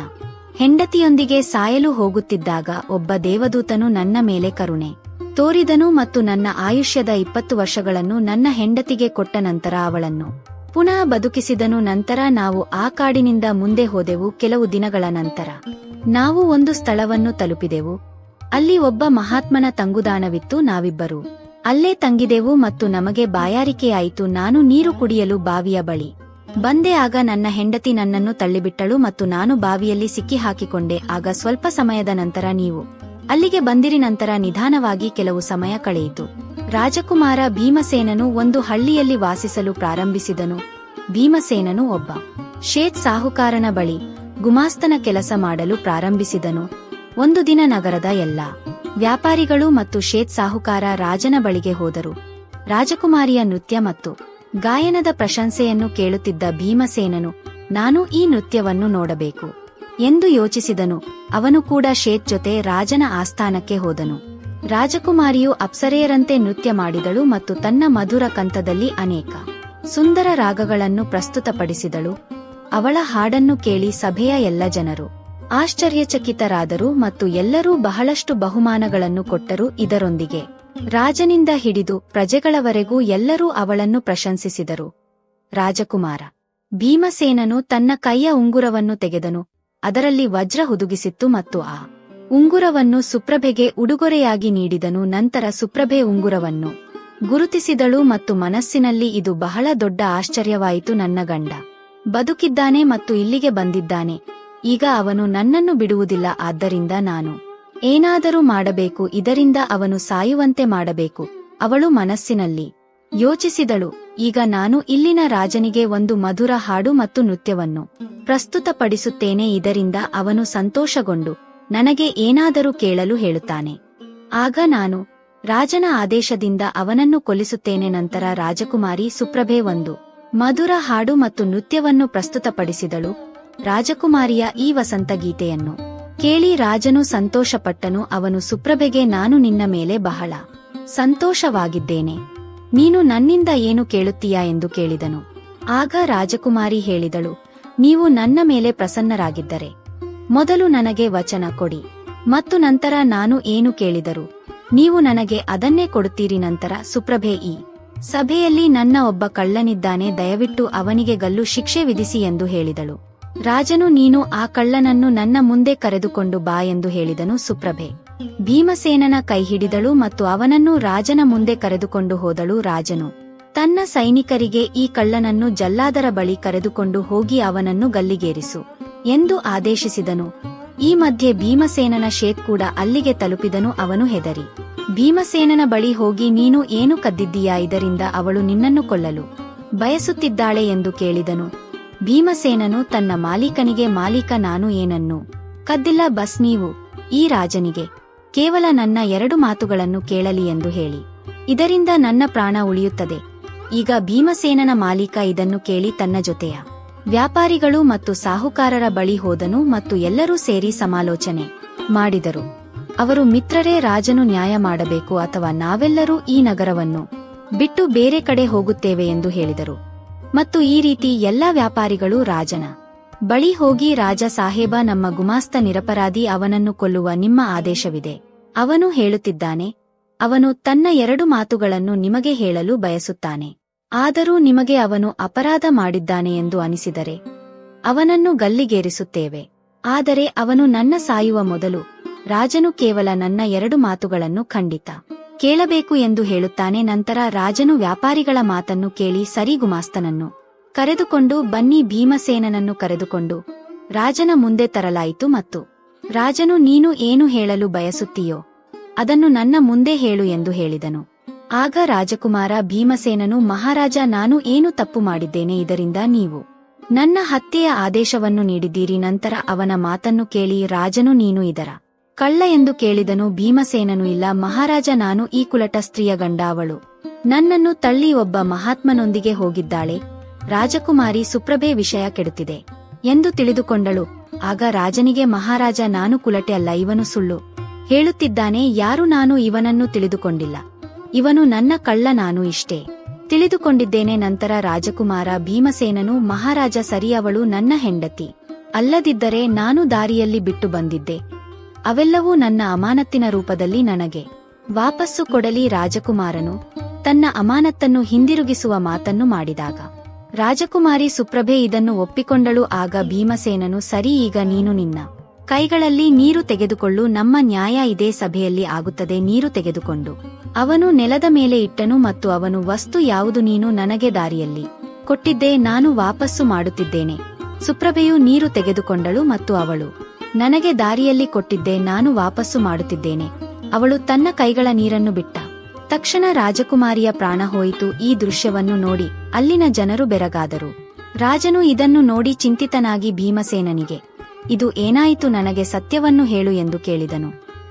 Speaker 1: ಹೆಂಡತಿಯೊಂದಿಗೆ ಸಾಯಲು ಹೋಗುತ್ತಿದ್ದಾಗ ಒಬ್ಬ ದೇವದೂತನು ನನ್ನ ಮೇಲೆ ಕರುಣೆ ತೋರಿದನು ಮತ್ತು ನನ್ನ ಆಯುಷ್ಯದ ಇಪ್ಪತ್ತು ವರ್ಷಗಳನ್ನು ನನ್ನ ಹೆಂಡತಿಗೆ ಕೊಟ್ಟ ನಂತರ ಅವಳನ್ನು ಪುನಃ ಬದುಕಿಸಿದನು ನಂತರ ನಾವು ಆ ಕಾಡಿನಿಂದ ಮುಂದೆ ಹೋದೆವು ಕೆಲವು ದಿನಗಳ ನಂತರ. ನಾವು ಒಂದು ಸ್ಥಳವನ್ನು ತಲುಪಿದೆವು. ಅಲ್ಲಿ ಒಬ್ಬ ಮಹಾತ್ಮನ ತಂಗುದಾಣವಿತ್ತು ನಾವಿಬ್ಬರು. ಅಲ್ಲೇ ತಂಗಿದೆವು ಮತ್ತು ನಮಗೆ ಬಾಯಾರಿಕೆಯಾಯಿತು, ನಾನು ನೀರು ಕುಡಿಯಲು ಬಾವಿಯ ಬಳಿ ಬಂದೆ, ಆಗ ನನ್ನ ಹೆಂಡತಿ ನನ್ನನ್ನು ತಳ್ಳಿಬಿಟ್ಟಳು ಮತ್ತು ನಾನು ಬಾವಿಯಲ್ಲಿ ಸಿಕ್ಕಿ ಹಾಕಿಕೊಂಡೆ, ಆಗ ಸ್ವಲ್ಪ ಸಮಯದ ನಂತರ ನೀವು ಅಲ್ಲಿಗೆ ಬಂದಿರಿ, ನಂತರ ನಿಧಾನವಾಗಿ ಕೆಲವು ಸಮಯ ಕಳೆಯಿತು. ರಾಜಕುಮಾರ ಭೀಮಸೇನನು ಒಂದು ಹಳ್ಳಿಯಲ್ಲಿ ವಾಸಿಸಲು ಪ್ರಾರಂಭಿಸಿದನು. ಭೀಮಸೇನನು ಒಬ್ಬ ಶೇತ್ ಸಾಹುಕಾರನ ಬಳಿ ಗುಮಾಸ್ತನ ಕೆಲಸ ಮಾಡಲು ಪ್ರಾರಂಭಿಸಿದನು. ಒಂದು ದಿನ ನಗರದ ಎಲ್ಲ ವ್ಯಾಪಾರಿಗಳು ಮತ್ತು ಶೇತ್ ಸಾಹುಕಾರ ರಾಜನ ಬಳಿಗೆ ಹೋದರು. ರಾಜಕುಮಾರಿಯ ನೃತ್ಯ ಮತ್ತು ಗಾಯನದ ಪ್ರಶಂಸೆಯನ್ನು ಕೇಳುತ್ತಿದ್ದ ಭೀಮಸೇನನು, ನಾನು ಈ ನೃತ್ಯವನ್ನು ನೋಡಬೇಕು ಎಂದು ಯೋಚಿಸಿದನು. ಅವನು ಕೂಡ ಶೇತ್ ಜೊತೆ ರಾಜನ ಆಸ್ಥಾನಕ್ಕೆ ಹೋದನು. ರಾಜಕುಮಾರಿಯು ಅಪ್ಸರೆಯರಂತೆ ನೃತ್ಯ ಮಾಡಿದಳು ಮತ್ತು ತನ್ನ ಮಧುರ ಕಂಠದಲ್ಲಿ ಅನೇಕ ಸುಂದರ ರಾಗಗಳನ್ನು ಪ್ರಸ್ತುತಪಡಿಸಿದಳು. ಅವಳ ಹಾಡನ್ನು ಕೇಳಿ ಸಭೆಯ ಎಲ್ಲ ಜನರು ಆಶ್ಚರ್ಯಚಕಿತರಾದರು ಮತ್ತು ಎಲ್ಲರೂ ಬಹಳಷ್ಟು ಬಹುಮಾನಗಳನ್ನು ಕೊಟ್ಟರು ಇದರೊಂದಿಗೆ. ರಾಜನಿಂದ ಹಿಡಿದು ಪ್ರಜೆಗಳವರೆಗೂ ಎಲ್ಲರೂ ಅವಳನ್ನು ಪ್ರಶಂಸಿಸಿದರು. ರಾಜಕುಮಾರ, ಭೀಮಸೇನನು ತನ್ನ ಕೈಯ ಉಂಗುರವನ್ನು ತೆಗೆದನು, ಅದರಲ್ಲಿ ವಜ್ರ ಹುದುಗಿಸಿತ್ತು ಮತ್ತು ಆ ಉಂಗುರವನ್ನು ಸುಪ್ರಭೆಗೆ ಉಡುಗೊರೆಯಾಗಿ ನೀಡಿದನು, ನಂತರ ಸುಪ್ರಭೆ ಉಂಗುರವನ್ನು ಗುರುತಿಸಿದಳು ಮತ್ತು ಮನಸ್ಸಿನಲ್ಲಿ ಇದು ಬಹಳ ದೊಡ್ಡ ಆಶ್ಚರ್ಯವಾಯಿತು, ನನ್ನ ಗಂಡ ಬದುಕಿದ್ದಾನೆ ಮತ್ತು ಇಲ್ಲಿಗೆ ಬಂದಿದ್ದಾನೆ ಈಗ ಅವನು ನನ್ನನ್ನು ಬಿಡುವುದಿಲ್ಲ, ಆದ್ದರಿಂದ ನಾನು ಏನಾದರೂ ಮಾಡಬೇಕು, ಇದರಿಂದ ಅವನು ಸಾಯುವಂತೆ ಮಾಡಬೇಕು. ಅವಳು ಮನಸ್ಸಿನಲ್ಲಿ ಯೋಚಿಸಿದಳು, ಈಗ ನಾನು ಇಲ್ಲಿನ ರಾಜನಿಗೆ ಒಂದು ಮಧುರ ಹಾಡು ಮತ್ತು ನೃತ್ಯವನ್ನು ಪ್ರಸ್ತುತಪಡಿಸುತ್ತೇನೆ, ಇದರಿಂದ ಅವನು ಸಂತೋಷಗೊಂಡು ನನಗೆ ಏನಾದರೂ ಕೇಳಲು ಹೇಳುತ್ತಾನೆ. ಆಗ ನಾನು ರಾಜನ ಆದೇಶದಿಂದ ಅವನನ್ನು ಕೊಲಿಸುತ್ತೇನೆ ನಂತರ ರಾಜಕುಮಾರಿ ಸುಪ್ರಭೆ ಒಂದು ಮಧುರ ಹಾಡು ಮತ್ತು ನೃತ್ಯವನ್ನು ಪ್ರಸ್ತುತಪಡಿಸಿದಳು ರಾಜಕುಮಾರಿಯ ಈ ವಸಂತ ಗೀತೆಯನ್ನು ಕೇಳಿ ರಾಜನು ಸಂತೋಷಪಟ್ಟನು, ಅವನು ಸುಪ್ರಭೆಗೆ, ನಾನು ನಿನ್ನ ಮೇಲೆ ಬಹಳ ಸಂತೋಷವಾಗಿದ್ದೇನೆ. ನೀನು ನನ್ನಿಂದ ಏನು ಕೇಳುತ್ತೀಯಾ? ಎಂದು ಕೇಳಿದನು. ಆಗ ರಾಜಕುಮಾರಿ ಹೇಳಿದಳು, ನೀವು ನನ್ನ ಮೇಲೆ ಪ್ರಸನ್ನರಾಗಿದ್ದರೆ, ಮೊದಲು ನನಗೆ ವಚನ ಕೊಡಿ, ಮತ್ತು ನಂತರ ನಾನು ಏನು ಕೇಳಿದರು, ನೀವು ನನಗೆ ಅದನ್ನೇ ಕೊಡುತ್ತೀರಿ. ನಂತರ ಸುಪ್ರಭೆ, ಈ ಸಭೆಯಲ್ಲಿ ನನ್ನ ಒಬ್ಬ ಕಳ್ಳನಿದ್ದಾನೆ, ದಯವಿಟ್ಟು ಅವನಿಗೆ ಗಲ್ಲು ಶಿಕ್ಷೆ ವಿಧಿಸಿ ಎಂದು ಹೇಳಿದಳು. ರಾಜನು ನೀನು ಆ ಕಳ್ಳನನ್ನು ನನ್ನ ಮುಂದೆ ಕರೆದುಕೊಂಡು ಬಾ ಎಂದು ಹೇಳಿದನು ಸುಪ್ರಭೆ. ಭೀಮಸೇನನ ಕೈ ಹಿಡಿದಳು ಮತ್ತು ಅವನನ್ನು ರಾಜನ ಮುಂದೆ ಕರೆದುಕೊಂಡು ಹೋದಳು ರಾಜನು. ತನ್ನ ಸೈನಿಕರಿಗೆ ಈ ಕಳ್ಳನನ್ನು ಜಲ್ಲಾದರ ಬಳಿ ಕರೆದುಕೊಂಡು ಹೋಗಿ ಅವನನ್ನು ಗಲ್ಲಿಗೇರಿಸು ಎಂದು ಆದೇಶಿಸಿದನು. ಈ ಮಧ್ಯೆ ಭೀಮಸೇನನ ಶೇತ್ ಕೂಡ ಅಲ್ಲಿಗೆ ತಲುಪಿದನು, ಅವನು ಹೆದರಿ. ಭೀಮಸೇನನ ಬಳಿ ಹೋಗಿ ನೀನು ಏನು ಕದ್ದಿದ್ದೀಯಾ, ಇದರಿಂದ ಅವಳು ನಿನ್ನನ್ನು ಕೊಲ್ಲಲು ಬಯಸುತ್ತಿದ್ದಾಳೆ ಎಂದು ಕೇಳಿದನು. ಭೀಮಸೇನನು ತನ್ನ ಮಾಲೀಕನಿಗೆ, ಮಾಲೀಕ, ನಾನು ಏನನ್ನು? ಕದ್ದಿಲ್ಲ ಬಸ್ ನೀವು, ಈ ರಾಜನಿಗೆ. ಕೇವಲ ನನ್ನ ಎರಡು ಮಾತುಗಳನ್ನು ಕೇಳಲಿ ಎಂದು ಹೇಳಿ. ಇದರಿಂದ ನನ್ನ ಪ್ರಾಣ ಉಳಿಯುತ್ತದೆ. ಈಗ ಭೀಮಸೇನನ ಮಾಲೀಕ ಇದನ್ನು ಕೇಳಿ ತನ್ನ ಜೊತೆಯ ವ್ಯಾಪಾರಿಗಳು ಮತ್ತು ಸಾಹುಕಾರರ ಬಳಿ ಹೋದನು ಮತ್ತು ಎಲ್ಲರೂ ಸೇರಿ ಸಮಾಲೋಚನೆ ಮಾಡಿದರು. ಅವರು ಮಿತ್ರರೇ, ರಾಜನು ನ್ಯಾಯ ಮಾಡಬೇಕು ಅಥವಾ ನಾವೆಲ್ಲರೂ ಈ ನಗರವನ್ನು ಬಿಟ್ಟು ಬೇರೆ ಕಡೆ ಹೋಗುತ್ತೇವೆ ಎಂದು ಹೇಳಿದರು. ಮತ್ತು ಈ ರೀತಿ ಎಲ್ಲ ವ್ಯಾಪಾರಿಗಳು ರಾಜನ ಬಳಿ ಹೋಗಿ ರಾಜ ಸಾಹೇಬ ನಮ್ಮ ಗುಮಾಸ್ತ ನಿರಪರಾಧಿ ಅವನನ್ನು ಕೊಲ್ಲುವ ನಿಮ್ಮ ಆದೇಶವಿದೆ. ಅವನು ಹೇಳುತ್ತಿದ್ದಾನೆ, ಅವನು ತನ್ನ ಎರಡು ಮಾತುಗಳನ್ನು ನಿಮಗೆ ಹೇಳಲು ಬಯಸುತ್ತಾನೆ. ಆದರೂ ನಿಮಗೆ ಅವನು ಅಪರಾಧ ಮಾಡಿದ್ದಾನೆ ಎಂದು ಅನಿಸಿದರೆ ಅವನನ್ನು ಗಲ್ಲಿಗೇರಿಸುತ್ತೇವೆ. ಆದರೆ ಅವನು ನನ್ನ ಸಾಯುವ ಮೊದಲು ರಾಜನು ಕೇವಲ ನನ್ನ ಎರಡು ಮಾತುಗಳನ್ನು ಖಂಡಿತ ಕೇಳಬೇಕು ಎಂದು ಹೇಳುತ್ತಾನೆ. ನಂತರ ರಾಜನು ವ್ಯಾಪಾರಿಗಳ ಮಾತನ್ನು ಕೇಳಿ ಸರಿ ಗುಮಾಸ್ತನನ್ನು ಕರೆದುಕೊಂಡು ಬನ್ನಿ ಭೀಮಸೇನನನ್ನು ಕರೆದುಕೊಂಡು ರಾಜನ ಮುಂದೆ ತರಲಾಯಿತು ಮತ್ತು ರಾಜನು ನೀನು ಏನು ಹೇಳಲು ಬಯಸುತ್ತೀಯೋ ಅದನ್ನು ನನ್ನ ಮುಂದೆ ಹೇಳು ಎಂದು ಹೇಳಿದನು. ಆಗ ರಾಜಕುಮಾರ ಭೀಮಸೇನನು, ಮಹಾರಾಜ, ನಾನು ಏನು ತಪ್ಪು ಮಾಡಿದ್ದೇನೆ? ಇದರಿಂದ ನೀವು ನನ್ನ ಹತ್ಯೆಯ ಆದೇಶವನ್ನು ನೀಡಿದ್ದೀರಿ. ನಂತರ ಅವನ ಮಾತನ್ನು ಕೇಳಿ ರಾಜನು, ನೀನು ಇದರ ಕಳ್ಳ ಎಂದು ಕೇಳಿದನು ಭೀಮಸೇನನು, ಇಲ್ಲ, ಮಹಾರಾಜ, ನಾನು ಈ ಕುಲಟ ಸ್ತ್ರೀಯ ಗಂಡಾವಳು ನನ್ನನ್ನು ತಳ್ಳಿ ಒಬ್ಬ ಮಹಾತ್ಮನೊಂದಿಗೆ ಹೋಗಿದ್ದಾಳೆ. ರಾಜಕುಮಾರಿ ಸುಪ್ರಭೆ ವಿಷಯ ಕೆಡುತ್ತಿದೆ. ಎಂದು ತಿಳಿದುಕೊಂಡಳು. ಆಗ ರಾಜನಿಗೆ, ಮಹಾರಾಜ, ನಾನು ಕುಲಟೆ ಅಲ್ಲ, ಇವನು ಸುಳ್ಳು. ಹೇಳುತ್ತಿದ್ದಾನೆ, ಯಾರು ನಾನು ಇವನನ್ನು ತಿಳಿದುಕೊಂಡಿಲ್ಲ. ಇವನು ನನ್ನ ಕಳ್ಳ, ನಾನು ಇಷ್ಟೇ. ತಿಳಿದುಕೊಂಡಿದ್ದೇನೆ, ನಂತರ ರಾಜಕುಮಾರ ಭೀಮಸೇನನು, ಮಹಾರಾಜ ಸರಿಯವಳು ನನ್ನ ಹೆಂಡತಿ. ಅಲ್ಲದಿದ್ದರೆ ನಾನು ದಾರಿಯಲ್ಲಿ ಬಿಟ್ಟು ಬಂದಿದ್ದೆ. ಅವೆಲ್ಲವೂ ನನ್ನ ಅಮಾನತ್ತಿನ ರೂಪದಲ್ಲಿ ನನಗೆ. ವಾಪಸ್ಸು ಕೊಡಲಿ ರಾಜಕುಮಾರನು. ತನ್ನ ಅಮಾನತ್ತನ್ನು ಹಿಂದಿರುಗಿಸುವ ಮಾತನ್ನು ಮಾಡಿದಾಗ. ರಾಜಕುಮಾರಿ ಸುಪ್ರಭೆ ಇದನ್ನು ಒಪ್ಪಿಕೊಂಡಳು, ಆಗ ಭೀಮಸೇನನು, ಸರಿ ಈಗ ನೀನು ನಿನ್ನ ಕೈಗಳಲ್ಲಿ ನೀರು ತೆಗೆದುಕೊಳ್ಳು, ನಮ್ಮ ನ್ಯಾಯ ಇದೇ ಸಭೆಯಲ್ಲಿ ಆಗುತ್ತದೆ, ನೀರು ತೆಗೆದುಕೊಂಡು. ಅವನು ನೆಲದ ಮೇಲೆ ಇಟ್ಟನು ಮತ್ತು ಅವನು, ವಸ್ತು ಯಾವುದು ನೀನು ನನಗೆ ದಾರಿಯಲ್ಲಿ ಕೊಟ್ಟಿದ್ದೆ, ನಾನು ವಾಪಸ್ಸು ಮಾಡುತ್ತಿದ್ದೇನೆ. ಸುಪ್ರಭೆಯು ನೀರು ತೆಗೆದುಕೊಂಡಳು ಮತ್ತು ಅವಳು ನನಗೆ ದಾರಿಯಲ್ಲಿ ಕೊಟ್ಟಿದ್ದೆ ನಾನು ವಾಪಸ್ಸು ಮಾಡುತ್ತಿದ್ದೇನೆ. ಅವಳು ತನ್ನ ಕೈಗಳ ನೀರನ್ನು ಬಿಟ್ಟ. ತಕ್ಷಣ ರಾಜಕುಮಾರಿಯ ಪ್ರಾಣ ಹೋಯಿತು. ಈ ದೃಶ್ಯವನ್ನು ನೋಡಿ ಅಲ್ಲಿನ ಜನರು ಬೆರಗಾದರು. ರಾಜನು ಇದನ್ನು ನೋಡಿ ಚಿಂತಿತನಾಗಿ ಭೀಮಸೇನನಿಗೆ, ಇದು ಏನಾಯಿತು ನನಗೆ ಸತ್ಯವನ್ನು ಹೇಳು ಎಂದು ಕೇಳಿದನು.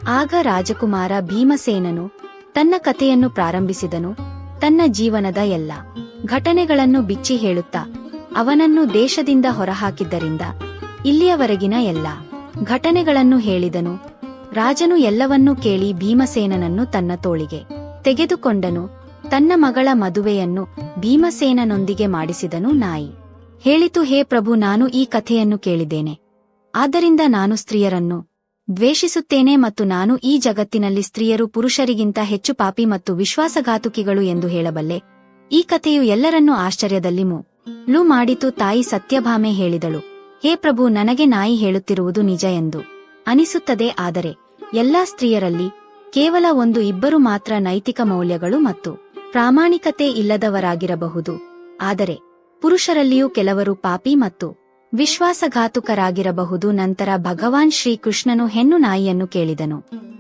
Speaker 1: ಆಗ ರಾಜಕುಮಾರ ಭೀಮಸೇನನು ತನ್ನ ಕಥೆಯನ್ನು ಪ್ರಾರಂಭಿಸಿದನು. ತನ್ನ ಜೀವನದ ಎಲ್ಲ ಘಟನೆಗಳನ್ನು ಬಿಚ್ಚಿ ಹೇಳುತ್ತಾ, ಅವನನ್ನು ದೇಶದಿಂದ ಹೊರಹಾಕಿದ್ದರಿಂದ ಇಲ್ಲಿಯವರೆಗಿನ ಎಲ್ಲ ಘಟನೆಗಳನ್ನು ಹೇಳಿದನು. ರಾಜನು ಎಲ್ಲವನ್ನೂ ಕೇಳಿ ಭೀಮಸೇನನನ್ನು ತನ್ನ ತೋಳಿಗೆ ತೆಗೆದುಕೊಂಡನು. ತನ್ನ ಮಗಳ ಮದುವೆಯನ್ನು ಭೀಮಸೇನನೊಂದಿಗೆ ಮಾಡಿಸಿದನು ನಾಯಿ. ಹೇಳಿತು, ಹೇ ಪ್ರಭು, ನಾನು ಈ ಕಥೆಯನ್ನು ಕೇಳಿದ್ದೇನೆ. ಆದ್ದರಿಂದ ನಾನು ಸ್ತ್ರೀಯರನ್ನು ದ್ವೇಷಿಸುತ್ತೇನೆ ಮತ್ತು ನಾನು ಈ ಜಗತ್ತಿನಲ್ಲಿ ಸ್ತ್ರೀಯರು ಪುರುಷರಿಗಿಂತ ಹೆಚ್ಚು ಪಾಪಿ ಮತ್ತು ವಿಶ್ವಾಸಘಾತುಕಿಗಳು ಎಂದು ಹೇಳಬಲ್ಲೆ. ಈ ಕಥೆಯು ಎಲ್ಲರನ್ನೂ ಆಶ್ಚರ್ಯದಲ್ಲಿ ಮುಳು ಮಾಡಿತು, ತಾಯಿ ಸತ್ಯಭಾಮೆ ಹೇಳಿದಳು. ಹೇ ಪ್ರಭು, ನನಗೆ ನಾಯಿ ಹೇಳುತ್ತಿರುವುದು ನಿಜ ಎಂದು ಅನಿಸುತ್ತದೆ. ಆದರೆ ಎಲ್ಲಾ ಸ್ತ್ರೀಯರಲ್ಲಿ ಕೇವಲ ಒಂದು ಇಬ್ಬರು ಮಾತ್ರ ನೈತಿಕ ಮೌಲ್ಯಗಳು ಮತ್ತು ಪ್ರಾಮಾಣಿಕತೆ ಇಲ್ಲದವರಾಗಿರಬಹುದು. ಆದರೆ ಪುರುಷರಲ್ಲಿಯೂ ಕೆಲವರು ಪಾಪಿ ಮತ್ತು ವಿಶ್ವಾಸಘಾತುಕರಾಗಿರಬಹುದು. ನಂತರ ಭಗವಾನ್ ಶ್ರೀಕೃಷ್ಣನು ಹೆಣ್ಣು ನಾಯಿಯನ್ನು ಕೇಳಿದನು.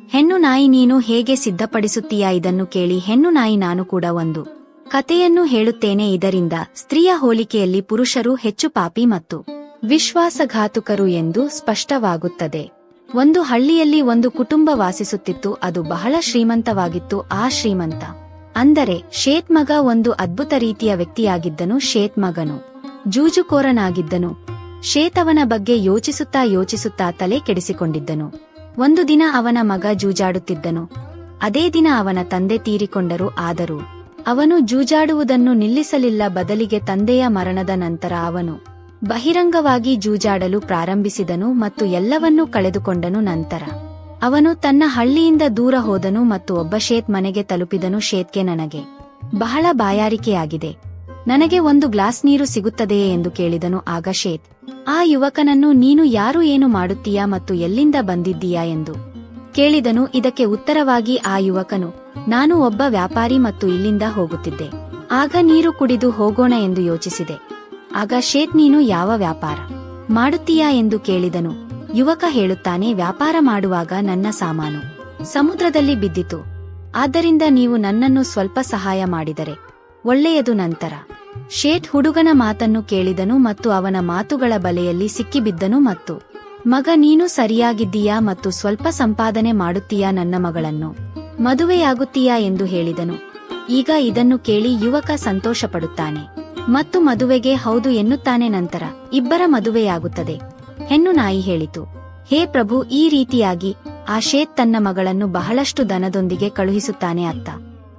Speaker 1: ಹೆಣ್ಣು ನಾಯಿ, ನೀನು ಹೇಗೆ ಸಿದ್ಧಪಡಿಸುತ್ತೀಯಾ ಇದನ್ನು ಕೇಳಿ ಹೆಣ್ಣು ನಾಯಿ ನಾನು ಕೂಡ ಒಂದು ಕಥೆಯನ್ನು ಹೇಳುತ್ತೇನೆ. ಇದರಿಂದ ಸ್ತ್ರೀಯ ಹೋಲಿಕೆಯಲ್ಲಿ ಪುರುಷರು ಹೆಚ್ಚು ಪಾಪಿ ಮತ್ತು ವಿಶ್ವಾಸಘಾತುಕರು ಎಂದು ಸ್ಪಷ್ಟವಾಗುತ್ತದೆ. ಒಂದು ಹಳ್ಳಿಯಲ್ಲಿ ಒಂದು ಕುಟುಂಬ ವಾಸಿಸುತ್ತಿತ್ತು, ಅದು ಬಹಳ ಶ್ರೀಮಂತವಾಗಿತ್ತು, ಆ ಶ್ರೀಮಂತ. ಅಂದರೆ, ಶೇತ್ ಮಗ ಒಂದು ಅದ್ಭುತ ರೀತಿಯ ವ್ಯಕ್ತಿಯಾಗಿದ್ದನು, ಶೇತ್ ಮಗನು. ಜೂಜುಕೋರನಾಗಿದ್ದನು. ಶೇತವನ ಬಗ್ಗೆ ಯೋಚಿಸುತ್ತಾ ಯೋಚಿಸುತ್ತಾ ತಲೆ ಕೆಡಿಸಿಕೊಂಡಿದ್ದನು. ಒಂದು ದಿನ ಅವನ ಮಗ ಜೂಜಾಡುತ್ತಿದ್ದನು. ಅದೇ ದಿನ ಅವನ ತಂದೆ ತೀರಿಕೊಂಡರು, ಆದರೂ. ಅವನು ಜೂಜಾಡುವುದನ್ನು ನಿಲ್ಲಿಸಲಿಲ್ಲ, ಬದಲಿಗೆ ತಂದೆಯ ಮರಣದ ನಂತರ ಅವನು. ಬಹಿರಂಗವಾಗಿ ಜೂಜಾಡಲು ಪ್ರಾರಂಭಿಸಿದನು ಮತ್ತು ಎಲ್ಲವನ್ನೂ ಕಳೆದುಕೊಂಡನು ನಂತರ. ಅವನು ತನ್ನ ಹಳ್ಳಿಯಿಂದ ದೂರ ಹೋದನು ಮತ್ತು ಒಬ್ಬ ಶೇತ್ ಮನೆಗೆ ತಲುಪಿದನು ಶೇತ್ಗೆ ನನಗೆ. ಬಹಳ ಬಾಯಾರಿಕೆಯಾಗಿದೆ. ನನಗೆ ಒಂದು ಗ್ಲಾಸ್ ನೀರು ಸಿಗುತ್ತದೆಯೇ ಎಂದು ಕೇಳಿದನು ಆಗ ಶೇತ್. ಆ ಯುವಕನನ್ನು ನೀನು ಯಾರು ಏನು ಮಾಡುತ್ತೀಯಾ ಮತ್ತು ಎಲ್ಲಿಂದ ಬಂದಿದ್ದೀಯಾ ಎಂದು ಕೇಳಿದನು. ಇದಕ್ಕೆ ಉತ್ತರವಾಗಿ, ಆ ಯುವಕನು, ನಾನು ಒಬ್ಬ ವ್ಯಾಪಾರಿ ಮತ್ತು ಇಲ್ಲಿಂದ ಹೋಗುತ್ತಿದ್ದೆ. ಆಗ ನೀರು ಕುಡಿದು ಹೋಗೋಣ ಎಂದು ಯೋಚಿಸಿದೆ. ಆಗ ಶೇತ್, ನೀನು ಯಾವ ವ್ಯಾಪಾರ ಮಾಡುತ್ತೀಯಾ ಎಂದು ಕೇಳಿದನು. ಯುವಕ ಹೇಳುತ್ತಾನೆ, ವ್ಯಾಪಾರ ಮಾಡುವಾಗ ನನ್ನ ಸಾಮಾನು ಸಮುದ್ರದಲ್ಲಿ ಬಿದ್ದಿತು. ಆದ್ದರಿಂದ ನೀವು ನನ್ನನ್ನು ಸ್ವಲ್ಪ ಸಹಾಯ ಮಾಡಿದರೆ ಒಳ್ಳೆಯದು ನಂತರ. ಶೇಠ್ ಹುಡುಗನ ಮಾತನ್ನು ಕೇಳಿದನು ಮತ್ತು ಅವನ ಮಾತುಗಳ ಬಲೆಯಲ್ಲಿ ಸಿಕ್ಕಿಬಿದ್ದನು ಮತ್ತು, ಮಗ, ನೀನು ಸರಿಯಾಗಿದ್ದೀಯಾ ಮತ್ತು ಸ್ವಲ್ಪ ಸಂಪಾದನೆ ಮಾಡುತ್ತೀಯಾ ನನ್ನ ಮಗಳನ್ನು ಮದುವೆಯಾಗುತ್ತೀಯಾ ಎಂದು ಹೇಳಿದನು. ಈಗ ಇದನ್ನು ಕೇಳಿ ಯುವಕ ಸಂತೋಷಪಡುತ್ತಾನೆ. ಮತ್ತು ಮದುವೆಗೆ ಹೌದು ಎನ್ನುತ್ತಾನೆ ನಂತರ ಇಬ್ಬರ ಮದುವೆಯಾಗುತ್ತದೆ. ಹೆಣ್ಣು ನಾಯಿ ಹೇಳಿತು, ಹೇ ಪ್ರಭು, ಈ ರೀತಿಯಾಗಿ ಆ ಶೇತ್ ತನ್ನ ಮಗಳನ್ನು ಬಹಳಷ್ಟು ದನದೊಂದಿಗೆ ಕಳುಹಿಸುತ್ತಾನೆ ಅತ್ತ.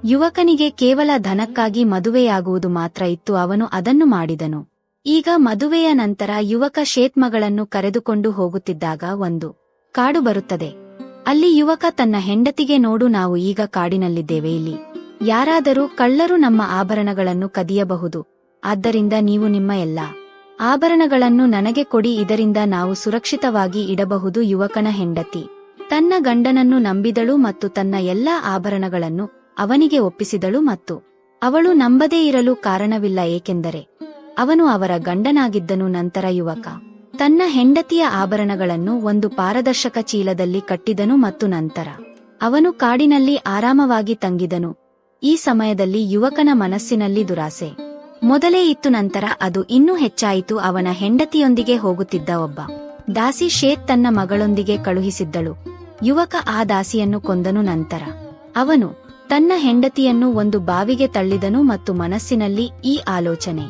Speaker 1: ಯುವಕನಿಗೆ ಕೇವಲ ಧನಕ್ಕಾಗಿ ಮದುವೆಯಾಗುವುದು ಮಾತ್ರ ಇತ್ತು, ಅವನು ಅದನ್ನು ಮಾಡಿದನು. ಈಗ ಮದುವೆಯ ನಂತರ ಯುವಕ ಶೇತ್ ಮಗಳನ್ನು ಕರೆದುಕೊಂಡು ಹೋಗುತ್ತಿದ್ದಾಗ ಒಂದು ಕಾಡು ಬರುತ್ತದೆ. ಅಲ್ಲಿ ಯುವಕ ತನ್ನ ಹೆಂಡತಿಗೆ, ನೋಡು, ನಾವು ಈಗ ಕಾಡಿನಲ್ಲಿದ್ದೇವೆ, ಇಲ್ಲಿ ಯಾರಾದರೂ ಕಳ್ಳರು ನಮ್ಮ ಆಭರಣಗಳನ್ನು ಕದಿಯಬಹುದು ಆದ್ದರಿಂದ ನೀವು ನಿಮ್ಮ ಎಲ್ಲ ಆಭರಣಗಳನ್ನು ನನಗೆ ಕೊಡಿ, ಇದರಿಂದ ನಾವು ಸುರಕ್ಷಿತವಾಗಿ ಇಡಬಹುದು, ಯುವಕನ ಹೆಂಡತಿ. ತನ್ನ ಗಂಡನನ್ನು ನಂಬಿದಳು ಮತ್ತು ತನ್ನ ಎಲ್ಲಾ ಆಭರಣಗಳನ್ನು ಅವನಿಗೆ ಒಪ್ಪಿಸಿದಳು ಮತ್ತು ಅವಳು ನಂಬದೇ ಇರಲು ಕಾರಣವಿಲ್ಲ, ಏಕೆಂದರೆ ಅವನು ಅವರ ಗಂಡನಾಗಿದ್ದನು. ನಂತರ ಯುವಕ ತನ್ನ ಹೆಂಡತಿಯ ಆಭರಣಗಳನ್ನು ಒಂದು ಪಾರದರ್ಶಕ ಚೀಲದಲ್ಲಿ ಕಟ್ಟಿದನು ಮತ್ತು ನಂತರ ಅವನು ಕಾಡಿನಲ್ಲಿ ಆರಾಮವಾಗಿ ತಂಗಿದನು. ಈ ಸಮಯದಲ್ಲಿ ಯುವಕನ ಮನಸ್ಸಿನಲ್ಲಿ ದುರಾಸೆ ಮೊದಲೇ ಇತ್ತು ನಂತರ ಅದು ಇನ್ನೂ ಹೆಚ್ಚಾಯಿತು. ಅವನ ಹೆಂಡತಿಯೊಂದಿಗೆ ಹೋಗುತ್ತಿದ್ದ ಒಬ್ಬ. ದಾಸಿ ಶೇತ್ ತನ್ನ ಮಗಳೊಂದಿಗೆ ಕಳುಹಿಸಿದ್ದಳು. ಯುವಕ ಆ ದಾಸಿಯನ್ನು ಕೊಂದನು ನಂತರ. ಅವನು ತನ್ನ ಹೆಂಡತಿಯನ್ನು ಒಂದು ಬಾವಿಗೆ ತಳ್ಳಿದನು ಮತ್ತು ಮನಸ್ಸಿನಲ್ಲಿ ಈ ಆಲೋಚನೆ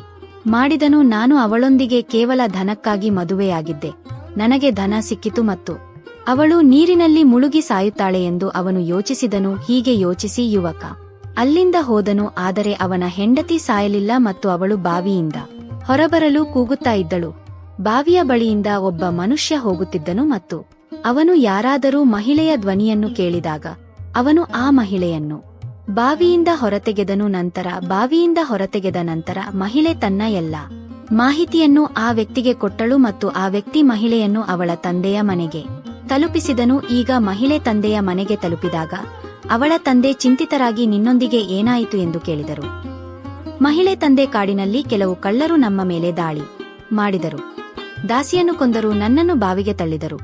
Speaker 1: ಮಾಡಿದನು, ನಾನು ಅವಳೊಂದಿಗೆ ಕೇವಲ ಧನಕ್ಕಾಗಿ ಮದುವೆಯಾಗಿದ್ದೆ. ನನಗೆ ಧನ ಸಿಕ್ಕಿತು ಮತ್ತು ಅವಳು ನೀರಿನಲ್ಲಿ ಮುಳುಗಿ ಸಾಯುತ್ತಾಳೆ ಎಂದು ಅವನು ಯೋಚಿಸಿದನು. ಹೀಗೆ ಯೋಚಿಸಿ ಯುವಕ ಅಲ್ಲಿಂದ ಹೋದನು, ಆದರೆ ಅವನ ಹೆಂಡತಿ ಸಾಯಲಿಲ್ಲ ಮತ್ತು ಅವಳು ಬಾವಿಯಿಂದ ಹೊರಬರಲು ಕೂಗುತ್ತಾ ಇದ್ದಳು. ಬಾವಿಯ ಬಳಿಯಿಂದ ಒಬ್ಬ ಮನುಷ್ಯ ಹೋಗುತ್ತಿದ್ದನು ಮತ್ತು ಅವನು ಯಾರಾದರೂ ಮಹಿಳೆಯ ಧ್ವನಿಯನ್ನು ಕೇಳಿದಾಗ ಅವನು ಆ ಮಹಿಳೆಯನ್ನು ಬಾವಿಯಿಂದ ಹೊರತೆಗೆದನು ನಂತರ ಬಾವಿಯಿಂದ ಹೊರತೆಗೆದ ನಂತರ ಮಹಿಳೆ ತನ್ನ ಎಲ್ಲ ಮಾಹಿತಿಯನ್ನು ಆ ವ್ಯಕ್ತಿಗೆ ಕೊಟ್ಟಳು ಮತ್ತು ಆ ವ್ಯಕ್ತಿ ಮಹಿಳೆಯನ್ನು ಅವಳ ತಂದೆಯ ಮನೆಗೆ ತಲುಪಿಸಿದನು. ಈಗ ಮಹಿಳೆ ತಂದೆಯ ಮನೆಗೆ ತಲುಪಿದಾಗ ಅವಳ ತಂದೆ ಚಿಂತಿತರಾಗಿ ನಿನ್ನೊಂದಿಗೆ ಏನಾಯಿತು ಎಂದು ಕೇಳಿದರು. ಮಹಿಳೆ ತಂದೆ ಕಾಡಿನಲ್ಲಿ ಕೆಲವು ಕಳ್ಳರು ನಮ್ಮ ಮೇಲೆ ದಾಳಿ ಮಾಡಿದರು. ದಾಸಿಯನ್ನು ಕೊಂದರು, ನನ್ನನ್ನು ಬಾವಿಗೆ ತಳ್ಳಿದರು.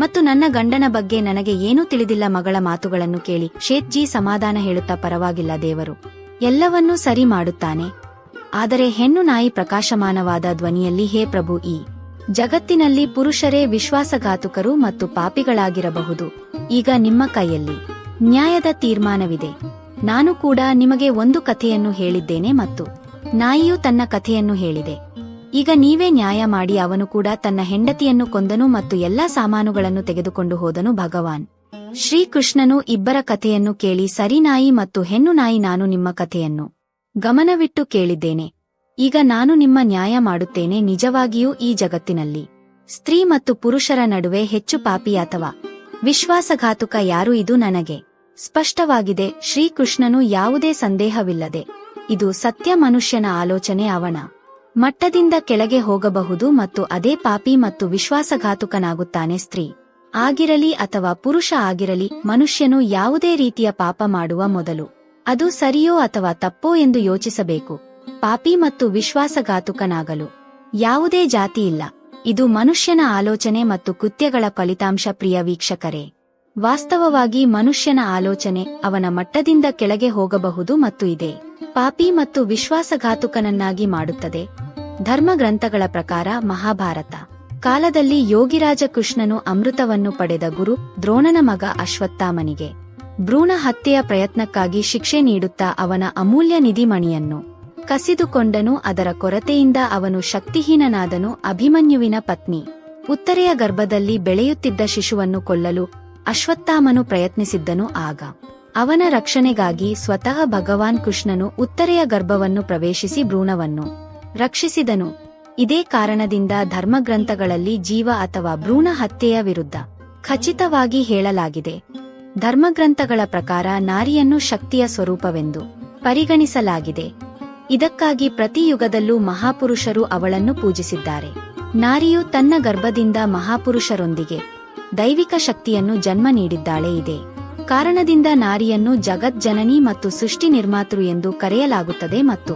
Speaker 1: ಮತ್ತು ನನ್ನ ಗಂಡನ ಬಗ್ಗೆ ನನಗೆ ಏನೂ ತಿಳಿದಿಲ್ಲ ಮಗಳ ಮಾತುಗಳನ್ನು ಕೇಳಿ ಶೇತ್ಜಿ ಸಮಾಧಾನ ಹೇಳುತ್ತಾ ಪರವಾಗಿಲ್ಲ ದೇವರು. ಎಲ್ಲವನ್ನೂ ಸರಿ ಮಾಡುತ್ತಾನೆ. ಆದರೆ ಹೆಣ್ಣು ನಾಯಿ ಪ್ರಕಾಶಮಾನವಾದ ಧ್ವನಿಯಲ್ಲಿ, ಹೇ ಪ್ರಭು, ಈ ಜಗತ್ತಿನಲ್ಲಿ ಪುರುಷರೇ ವಿಶ್ವಾಸಘಾತುಕರು ಮತ್ತು ಪಾಪಿಗಳಾಗಿರಬಹುದು. ಈಗ ನಿಮ್ಮ ಕೈಯಲ್ಲಿ ನ್ಯಾಯದ ತೀರ್ಮಾನವಿದೆ. ನಾನು ಕೂಡ ನಿಮಗೆ ಒಂದು ಕಥೆಯನ್ನು ಹೇಳಿದ್ದೇನೆ ಮತ್ತು ನಾಯಿಯು ತನ್ನ ಕಥೆಯನ್ನು ಹೇಳಿದೆ. ಈಗ ನೀವೇ ನ್ಯಾಯ ಮಾಡಿ ಅವನು ಕೂಡ ತನ್ನ ಹೆಂಡತಿಯನ್ನು ಕೊಂದನು ಮತ್ತು ಎಲ್ಲಾ ಸಾಮಾನುಗಳನ್ನು ತೆಗೆದುಕೊಂಡು ಹೋದನು ಭಗವಾನ್. ಶ್ರೀಕೃಷ್ಣನು ಇಬ್ಬರ ಕಥೆಯನ್ನು ಕೇಳಿ, ಸರಿ ನಾಯಿ ಮತ್ತು ಹೆಣ್ಣು ನಾಯಿ, ನಾನು ನಿಮ್ಮ ಕಥೆಯನ್ನು ಗಮನವಿಟ್ಟು ಕೇಳಿದ್ದೇನೆ. ಈಗ ನಾನು ನಿಮ್ಮ ನ್ಯಾಯ ಮಾಡುತ್ತೇನೆ, ನಿಜವಾಗಿಯೂ ಈ ಜಗತ್ತಿನಲ್ಲಿ. ಸ್ತ್ರೀ ಮತ್ತು ಪುರುಷರ ನಡುವೆ ಹೆಚ್ಚು ಪಾಪಿ ಅಥವಾ ವಿಶ್ವಾಸಘಾತುಕ ಯಾರು ಇದು ನನಗೆ? ಸ್ಪಷ್ಟವಾಗಿದೆ, ಶ್ರೀಕೃಷ್ಣನು ಯಾವುದೇ ಸಂದೇಹವಿಲ್ಲದೆ, ಇದು ಸತ್ಯ ಮನುಷ್ಯನ ಆಲೋಚನೆ ಅವನ ಮಟ್ಟದಿಂದ ಕೆಳಗೆ ಹೋಗಬಹುದು ಮತ್ತು ಅದೇ ಪಾಪಿ ಮತ್ತು ವಿಶ್ವಾಸಘಾತುಕನಾಗುತ್ತಾನೆ ಸ್ತ್ರೀ. ಆಗಿರಲಿ ಅಥವಾ ಪುರುಷ ಆಗಿರಲಿ, ಮನುಷ್ಯನು ಯಾವುದೇ ರೀತಿಯ ಪಾಪ ಮಾಡುವ ಮೊದಲು, ಅದು ಸರಿಯೋ ಅಥವಾ ತಪ್ಪೋ ಎಂದು ಯೋಚಿಸಬೇಕು. ಪಾಪಿ ಮತ್ತು ವಿಶ್ವಾಸಘಾತುಕನಾಗಲು ಯಾವುದೇ ಜಾತಿಯಿಲ್ಲ ಇದು ಮನುಷ್ಯನ ಆಲೋಚನೆ ಮತ್ತು ಕೃತ್ಯಗಳ ಫಲಿತಾಂಶ ಪ್ರಿಯ ವೀಕ್ಷಕರೇ. ವಾಸ್ತವವಾಗಿ ಮನುಷ್ಯನ ಆಲೋಚನೆ ಅವನ ಮಟ್ಟದಿಂದ ಕೆಳಗೆ ಹೋಗಬಹುದು ಮತ್ತು ಇದೆ. ಪಾಪಿ ಮತ್ತು ವಿಶ್ವಾಸಘಾತುಕನನ್ನಾಗಿ ಮಾಡುತ್ತದೆ. ಧರ್ಮ ಗ್ರಂಥಗಳ ಪ್ರಕಾರ ಮಹಾಭಾರತ. ಕಾಲದಲ್ಲಿ ಯೋಗಿರಾಜ ಕೃಷ್ಣನು ಅಮೃತವನ್ನು ಪಡೆದ ಗುರು ದ್ರೋಣನ ಮಗ ಅಶ್ವತ್ಥಾಮನಿಗೆ. ಭ್ರೂಣ ಹತ್ಯೆಯ ಪ್ರಯತ್ನಕ್ಕಾಗಿ ಶಿಕ್ಷೆ ನೀಡುತ್ತಾ ಅವನ ಅಮೂಲ್ಯ ನಿಧಿಮಣಿಯನ್ನು. ಕಸಿದುಕೊಂಡನು ಅದರ ಕೊರತೆಯಿಂದ ಅವನು ಶಕ್ತಿಹೀನನಾದನು ಅಭಿಮನ್ಯುವಿನ ಪತ್ನಿ. ಉತ್ತರೆಯ ಗರ್ಭದಲ್ಲಿ ಬೆಳೆಯುತ್ತಿದ್ದ ಶಿಶುವನ್ನು ಕೊಲ್ಲಲು ಅಶ್ವತ್ಥಾಮನು ಪ್ರಯತ್ನಿಸಿದ್ದನು ಆಗ. ಅವನ ರಕ್ಷಣೆಗಾಗಿ ಸ್ವತಃ ಭಗವಾನ್ ಕೃಷ್ಣನು ಉತ್ತರೆಯ ಗರ್ಭವನ್ನು ಪ್ರವೇಶಿಸಿ ಭ್ರೂಣವನ್ನು ರಕ್ಷಿಸಿದನು. ಇದೇ ಕಾರಣದಿಂದ ಧರ್ಮಗ್ರಂಥಗಳಲ್ಲಿ ಜೀವ ಅಥವಾ ಭ್ರೂಣ ಹತ್ಯೆಯ ವಿರುದ್ಧ ಖಚಿತವಾಗಿ ಹೇಳಲಾಗಿದೆ. ಧರ್ಮಗ್ರಂಥಗಳ ಪ್ರಕಾರ ನಾರಿಯನ್ನು ಶಕ್ತಿಯ ಸ್ವರೂಪವೆಂದು ಪರಿಗಣಿಸಲಾಗಿದೆ. ಇದಕ್ಕಾಗಿ ಪ್ರತಿ ಯುಗದಲ್ಲೂ ಮಹಾಪುರುಷರು ಅವಳನ್ನು ಪೂಜಿಸಿದ್ದಾರೆ. ನಾರಿಯು ತನ್ನ ಗರ್ಭದಿಂದ ಮಹಾಪುರುಷರೊಂದಿಗೆ ದೈವಿಕ ಶಕ್ತಿಯನ್ನು ಜನ್ಮ ನೀಡಿದ್ದಾಳೆ ಇದೆ. ಕಾರಣದಿಂದ ನಾರಿಯನ್ನು ಜಗಜ್ಜನನಿ ಮತ್ತು ಸೃಷ್ಟಿ ನಿರ್ಮಾತೃ ಎಂದು ಕರೆಯಲಾಗುತ್ತದೆ ಮತ್ತು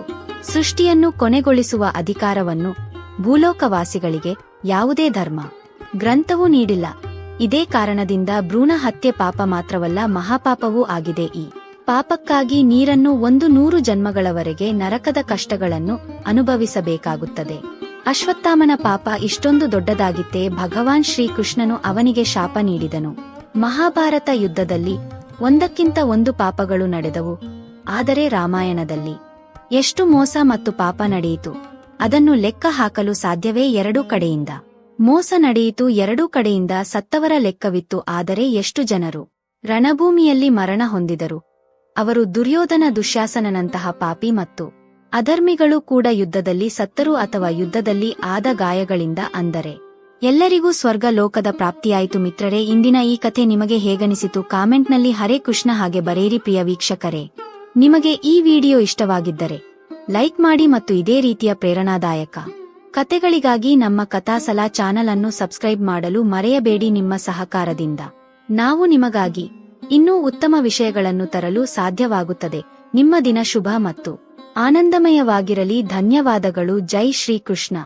Speaker 1: ಸೃಷ್ಟಿಯನ್ನು ಕೊನೆಗೊಳಿಸುವ ಅಧಿಕಾರವನ್ನು ಭೂಲೋಕವಾಸಿಗಳಿಗೆ ಯಾವುದೇ ಧರ್ಮ, ಗ್ರಂಥವೂ ನೀಡಿಲ್ಲ. ಇದೇ ಕಾರಣದಿಂದ ಭ್ರೂಣ ಹತ್ಯೆ ಪಾಪ ಮಾತ್ರವಲ್ಲ ಮಹಾಪಾಪವೂ ಆಗಿದೆ. ಈ ಪಾಪಕ್ಕಾಗಿ ನೀರನ್ನು ಒಂದು ನೂರು ಜನ್ಮಗಳವರೆಗೆ ನರಕದ ಕಷ್ಟಗಳನ್ನು ಅನುಭವಿಸಬೇಕಾಗುತ್ತದೆ. ಅಶ್ವತ್ಥಾಮನ ಪಾಪ ಇಷ್ಟೊಂದು ದೊಡ್ಡದಾಗಿತ್ತೇ ಭಗವಾನ್ ಶ್ರೀಕೃಷ್ಣನು ಅವನಿಗೆ ಶಾಪ ನೀಡಿದನು. ಮಹಾಭಾರತ ಯುದ್ಧದಲ್ಲಿ ಒಂದಕ್ಕಿಂತ ಒಂದು ಪಾಪಗಳು ನಡೆದವು, ಆದರೆ ರಾಮಾಯಣದಲ್ಲಿ. ಎಷ್ಟು ಮೋಸ ಮತ್ತು ಪಾಪ ನಡೆಯಿತು, ಅದನ್ನು ಲೆಕ್ಕ ಹಾಕಲು ಸಾಧ್ಯವೇ ಎರಡೂ ಕಡೆಯಿಂದ. ಮೋಸ ನಡೆಯಿತು ಎರಡೂ ಕಡೆಯಿಂದ ಸತ್ತವರ ಲೆಕ್ಕವಿತ್ತು, ಆದರೆ ಎಷ್ಟು ಜನರು ರಣಭೂಮಿಯಲ್ಲಿ ಮರಣ ಹೊಂದಿದರು. ಅವರು ದುರ್ಯೋಧನ ದುಶ್ಯಾಸನನಂತಹ ಪಾಪಿ ಮತ್ತು ಅಧರ್ಮಿಗಳು ಕೂಡ ಯುದ್ಧದಲ್ಲಿ ಸತ್ತರು ಅಥವಾ ಯುದ್ಧದಲ್ಲಿ ಆದ ಗಾಯಗಳಿಂದ ಅಂದರೆ. ಎಲ್ಲರಿಗೂ ಸ್ವರ್ಗ ಲೋಕದ ಪ್ರಾಪ್ತಿಯಾಯಿತು ಮಿತ್ರರೇ, ಇಂದಿನ ಈ ಕಥೆ ನಿಮಗೆ ಹೇಗನಿಸಿತು ಕಾಮೆಂಟ್ನಲ್ಲಿ ಹರೇ ಕೃಷ್ಣ ಹಾಗೆ ಬರೆಯಿರಿ ಪ್ರಿಯ ವೀಕ್ಷಕರೇ. ನಿಮಗೆ ಈ ವಿಡಿಯೋ ಇಷ್ಟವಾಗಿದ್ದರೆ, ಲೈಕ್ ಮಾಡಿ ಮತ್ತು ಇದೇ ರೀತಿಯ ಪ್ರೇರಣಾದಾಯಕ ಕತೆಗಳಿಗಾಗಿ ನಮ್ಮ ಕಥಾಸಲ ಚಾನಲ್ ಅನ್ನು ಸಬ್ಸ್ಕ್ರೈಬ್ ಮಾಡಲು ಮರೆಯಬೇಡಿ ನಿಮ್ಮ ಸಹಕಾರದಿಂದ. ನಾವು ನಿಮಗಾಗಿ ಇನ್ನೂ ಉತ್ತಮ ವಿಷಯಗಳನ್ನು ತರಲು ಸಾಧ್ಯವಾಗುತ್ತದೆ. ನಿಮ್ಮ ದಿನ ಶುಭ ಮತ್ತು ಆನಂದಮಯವಾಗಿರಲಿ. ಧನ್ಯವಾದಗಳು. ಜೈ ಶ್ರೀಕೃಷ್ಣ.